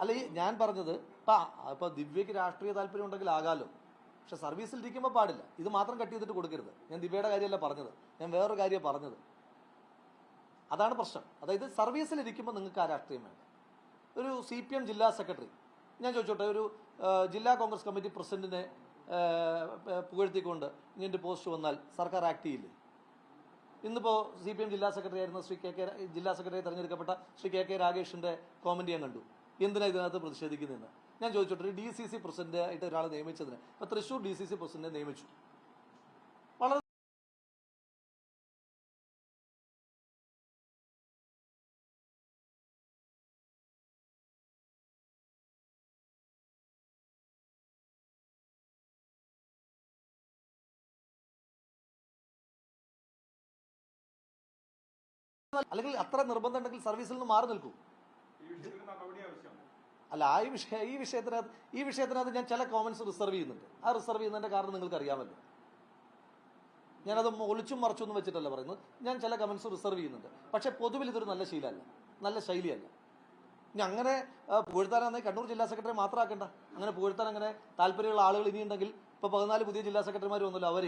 അല്ല ഈ ഞാൻ പറഞ്ഞത് ഇപ്പം ഇപ്പം ദിവ്യക്ക് രാഷ്ട്രീയ താല്പര്യം ഉണ്ടെങ്കിൽ ആകാലോ. പക്ഷെ സർവീസിൽ ഇരിക്കുമ്പോൾ പാടില്ല. ഇത് മാത്രം കട്ട് ചെയ്തിട്ട് കൊടുക്കരുത്. ഞാൻ ദിവ്യയുടെ കാര്യമല്ല പറഞ്ഞത്. ഞാൻ വേറൊരു കാര്യം പറഞ്ഞത്. അതാണ് പ്രശ്നം. അതായത് സർവീസിൽ ഇരിക്കുമ്പോൾ നിങ്ങൾക്ക് ആ രാഷ്ട്രീയം വേണ്ട. ഒരു സി പി എം ജില്ലാ സെക്രട്ടറി ഞാൻ ചോദിച്ചോട്ടെ ഒരു ജില്ലാ കോൺഗ്രസ് കമ്മിറ്റി പ്രസിഡന്റിനെ പുകഴ്ത്തിക്കൊണ്ട് ഇങ്ങനെ പോസ്റ്റ് വന്നാൽ സർക്കാർ ആക്ട് ചെയ്യില്ലേ? ഇന്നിപ്പോൾ സി പി എം ജില്ലാ സെക്രട്ടറി ആയിരുന്ന ശ്രീ കെ കെ ജില്ലാ സെക്രട്ടറി തെരഞ്ഞെടുക്കപ്പെട്ട ശ്രീ കെ കെ രാഗേഷിന്റെ കോമന്റ് ഞാൻ കണ്ടു. എന്തിനാ ഇതിനകത്ത് പ്രതിഷേധിക്കുന്നതെന്ന്? ഞാൻ ചോദിച്ചോട്ടെ ഡി സി സി പ്രസിഡന്റ് ആയിട്ട് ഒരാളെ നിയമിച്ചതിന് ഇപ്പൊ തൃശ്ശൂർ ഡി സി സി പ്രസിഡന്റിനെ നിയമിച്ചു. അല്ലെങ്കിൽ അത്ര നിർബന്ധം ഉണ്ടെങ്കിൽ സർവീസിൽ നിന്ന് മാറി നിൽക്കൂ. അല്ല ആ ഈ വിഷയ ഈ വിഷയത്തിനകത്ത് ഈ വിഷയത്തിനകത്ത് ഞാൻ ചില കോമൻസ് റിസർവ് ചെയ്യുന്നുണ്ട്. ആ റിസർവ് ചെയ്യുന്നതിന്റെ കാരണം നിങ്ങൾക്ക് അറിയാമല്ലോ. ഞാനത് ഒളിച്ചും മറച്ചൊന്നും വെച്ചിട്ടല്ല പറയുന്നത്. ഞാൻ ചില കമൻസ് റിസർവ് ചെയ്യുന്നുണ്ട്. പക്ഷേ പൊതുവിൽ ഇതൊരു നല്ല ശീലമല്ല. നല്ല ശൈലിയല്ല. ഇനി അങ്ങനെ പുകഴ്ത്താനാണെങ്കിൽ കണ്ണൂർ ജില്ലാ സെക്രട്ടറി മാത്രമാക്കണ്ട അങ്ങനെ പുകഴ്ത്താൻ അങ്ങനെ താല്പര്യമുള്ള ആളുകൾ ഇനിയുണ്ടെങ്കിൽ ഇപ്പോൾ പതിനാല് പുതിയ ജില്ലാ സെക്രട്ടറിമാർ വന്നല്ലോ അവർ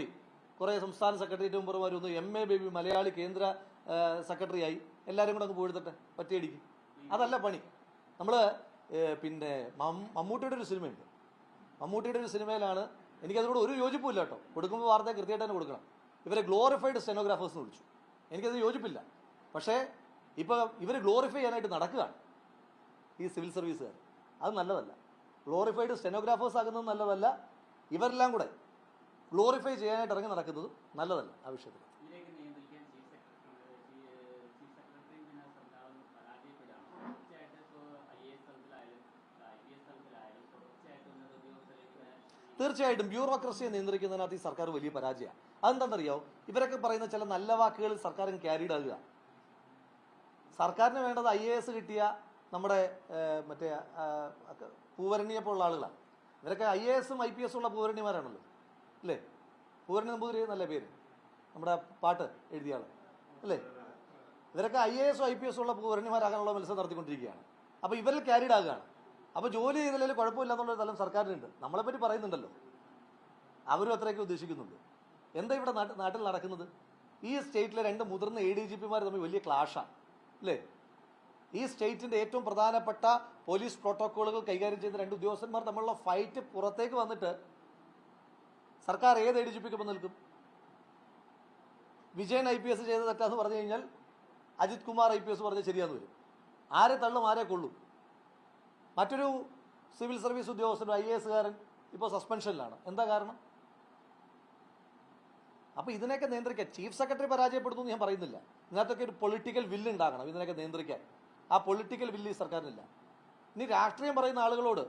കുറേ സംസ്ഥാന സെക്രട്ടേറിയറ്റ് മെമ്പർമാർ വന്നു. എം എ ബേബി മലയാളി കേന്ദ്ര സെക്രട്ടറി ആയി. എല്ലാവരും കൂടെ അങ്ങ് പുകഴ്ത്തട്ടെ പറ്റിയടിക്ക്. അതല്ല പണി. നമ്മൾ പിന്നെ മമ്മൂട്ടിയുടെ ഒരു സിനിമയുണ്ട്. മമ്മൂട്ടിയുടെ ഒരു സിനിമയിലാണ് എനിക്കതിനോട് ഒരു യോജിപ്പില്ല കേട്ടോ. കൊടുക്കുമ്പോൾ വാർത്ത കൃത്യമായിട്ട് തന്നെ കൊടുക്കണം. ഇവരെ ഗ്ലോറിഫൈഡ് സ്റ്റെനോഗ്രാഫേഴ്സ് എന്ന് വിളിച്ചു. എനിക്കത് യോജിപ്പില്ല. പക്ഷേ ഇപ്പോൾ ഇവർ ഗ്ലോറിഫൈ ചെയ്യാനായിട്ട് നടക്കുകയാണ്. ഈ സിവിൽ സർവീസുകാർ അത് നല്ലതല്ല. ഗ്ലോറിഫൈഡ് സ്റ്റെനോഗ്രാഫേഴ്സ് ആകുന്നത് നല്ലതല്ല. ഇവരെല്ലാം കൂടെ ഗ്ലോറിഫൈ ചെയ്യാനായിട്ട് ഇറങ്ങി നടക്കുന്നത് നല്ലതല്ല ആ വിഷയത്തിൽ ഇതിലേക്ക് നിയന്ത്രിക്കാൻ ചീഫ് സെക്രട്ടറി ചീഫ് സെക്രട്ടറിയും പിന്നെ സർക്കാരും പരാജയപ്പെടുകയാണ് തീർച്ചയായിട്ടും ഇപ്പോൾ ഐ എ എസ് തലത്തിലായാലും ഐ പി എസ് തലത്തിലായാലും തുടർച്ചയായിട്ട് ഉന്നത ഉദ്യോഗസ്ഥരിലേക്ക് തീർച്ചയായിട്ടും ബ്യൂറോക്രസിയെ നിയന്ത്രിക്കുന്നതിനകത്ത് ഈ സർക്കാർ വലിയ പരാജയമാണ്. അതെന്താണെന്നറിയോ? ഇവരൊക്കെ പറയുന്ന ചില നല്ല വാക്കുകൾ സർക്കാരും ക്യാരീഡ് ആകുക. സർക്കാരിന് വേണ്ടത് ഐ എ എസ് കിട്ടിയ നമ്മുടെ മറ്റേ പൂവരണിയെ പോലുള്ള ആളുകളാണ്. ഇവരൊക്കെ ഐ എ എസും ഐ പി എസും ഉള്ള പൂവരണിമാരാണല്ലോ അല്ലേ? പൂവരണി നമ്പൂതിരി നല്ല പേര്? നമ്മുടെ പാട്ട് എഴുതിയ ആൾ അല്ലേ? ഇവരൊക്കെ ഐ എ എസും ഐ പി എസും ഉള്ള പൂവരണിമാരാകാനുള്ള മത്സരം നടത്തിക്കൊണ്ടിരിക്കുകയാണ്. അപ്പോൾ ഇവരിൽ ക്യാരിഡ് ആകുകയാണ്. അപ്പോൾ ജോലി ചെയ്തില്ലെങ്കിൽ കുഴപ്പമില്ല എന്നുള്ളൊരു തലം സർക്കാരിനുണ്ട്. നമ്മളെപ്പറ്റി പറയുന്നുണ്ടല്ലോ. അവരും അത്രയൊക്കെ ഉദ്ദേശിക്കുന്നുണ്ട്. എന്താ ഇവിടെ നാട്ട് നാട്ടിൽ നടക്കുന്നത്? ഈ സ്റ്റേറ്റിലെ രണ്ട് മുതിർന്ന എ ഡി ജി പിമാർ തമ്മിൽ വലിയ ക്ലാഷാണ് അല്ലേ? ഈ സ്റ്റേറ്റിന്റെ ഏറ്റവും പ്രധാനപ്പെട്ട പോലീസ് പ്രോട്ടോക്കോളുകൾ കൈകാര്യം ചെയ്യുന്ന രണ്ട് ഉദ്യോഗസ്ഥന്മാർ തമ്മിലുള്ള ഫൈറ്റ് പുറത്തേക്ക് വന്നിട്ട് സർക്കാർ ഏത് എ ഡി ജി പിക്കൊപ്പം നിൽക്കും? വിജയൻ ഐ പി എസ് ചെയ്ത തെറ്റാന്ന് പറഞ്ഞു കഴിഞ്ഞാൽ Ajith Kumar I P S പറഞ്ഞാൽ ശരിയാന്ന് വരും. ആരെ തള്ളും ആരെ കൊള്ളും? മറ്റൊരു സിവിൽ സർവീസ് ഉദ്യോഗസ്ഥൻ ഐ എ എസുകാരൻ ഇപ്പോൾ സസ്പെൻഷനിലാണ് എന്താ കാരണം? അപ്പോൾ ഇതിനെയൊക്കെ നിയന്ത്രിക്കാൻ ചീഫ് സെക്രട്ടറി പരാജയപ്പെടുന്നു എന്ന് ഞാൻ പറയുന്നില്ല. ഇതിനകത്തൊക്കെ ഒരു പൊളിറ്റിക്കൽ വില്ല് ഉണ്ടാകണം ഇതിനൊക്കെ നിയന്ത്രിക്കാൻ. ആ പൊളിറ്റിക്കൽ വില്ല് ഈ സർക്കാരിനില്ല. ഇനി രാഷ്ട്രീയം പറയുന്ന ആളുകളോട്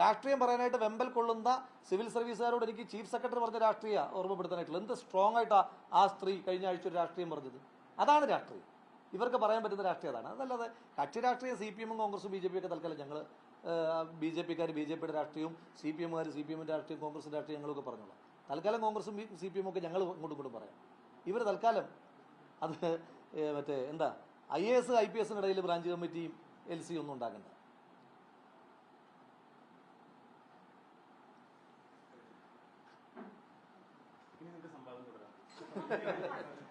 രാഷ്ട്രീയം പറയാനായിട്ട് വെമ്പൽ കൊള്ളുന്ന സിവിൽ സർവീസുകാരോട് എനിക്ക് ചീഫ് സെക്രട്ടറി പറഞ്ഞ രാഷ്ട്രീയ ഓർമ്മപ്പെടുത്താനായിട്ടുള്ള എന്ത് സ്ട്രോങ് ആയിട്ടാണ് ആ സ്ത്രീ കഴിഞ്ഞ ആഴ്ച ഒരു രാഷ്ട്രീയം പറഞ്ഞത്? അതാണ് രാഷ്ട്രീയം. ഇവർക്ക് പറയാൻ പറ്റുന്ന രാഷ്ട്രീയം അതാണ്. അതല്ലാതെ കക്ഷി രാഷ്ട്രീയം സി പി എമ്മും കോൺഗ്രസും ബി ജെ പി ഒക്കെ തൽക്കാലം ഞങ്ങൾ ബി ജെ പിക്കാർ ബി ജെ പിയുടെ രാഷ്ട്രീയവും സി പി എമ്മുകാർ സി പി എമ്മിന്റെ രാഷ്ട്രീയം കോൺഗ്രസിന്റെ രാഷ്ട്രീയം ഞങ്ങളൊക്കെ പറഞ്ഞോളാം. തൽക്കാലം കോൺഗ്രസും സി പി എമ്മും ഒക്കെ ഞങ്ങൾ ഇങ്ങോട്ടും ഇങ്ങോട്ടും പറയാം. ഇവർ തൽക്കാലം അത് മറ്റേ എന്താ I A S I P എസിനിടയിൽ branch കമ്മിറ്റിയും എൽ സി ഒന്നും ഉണ്ടാകണ്ട ഇനി തുടരാം.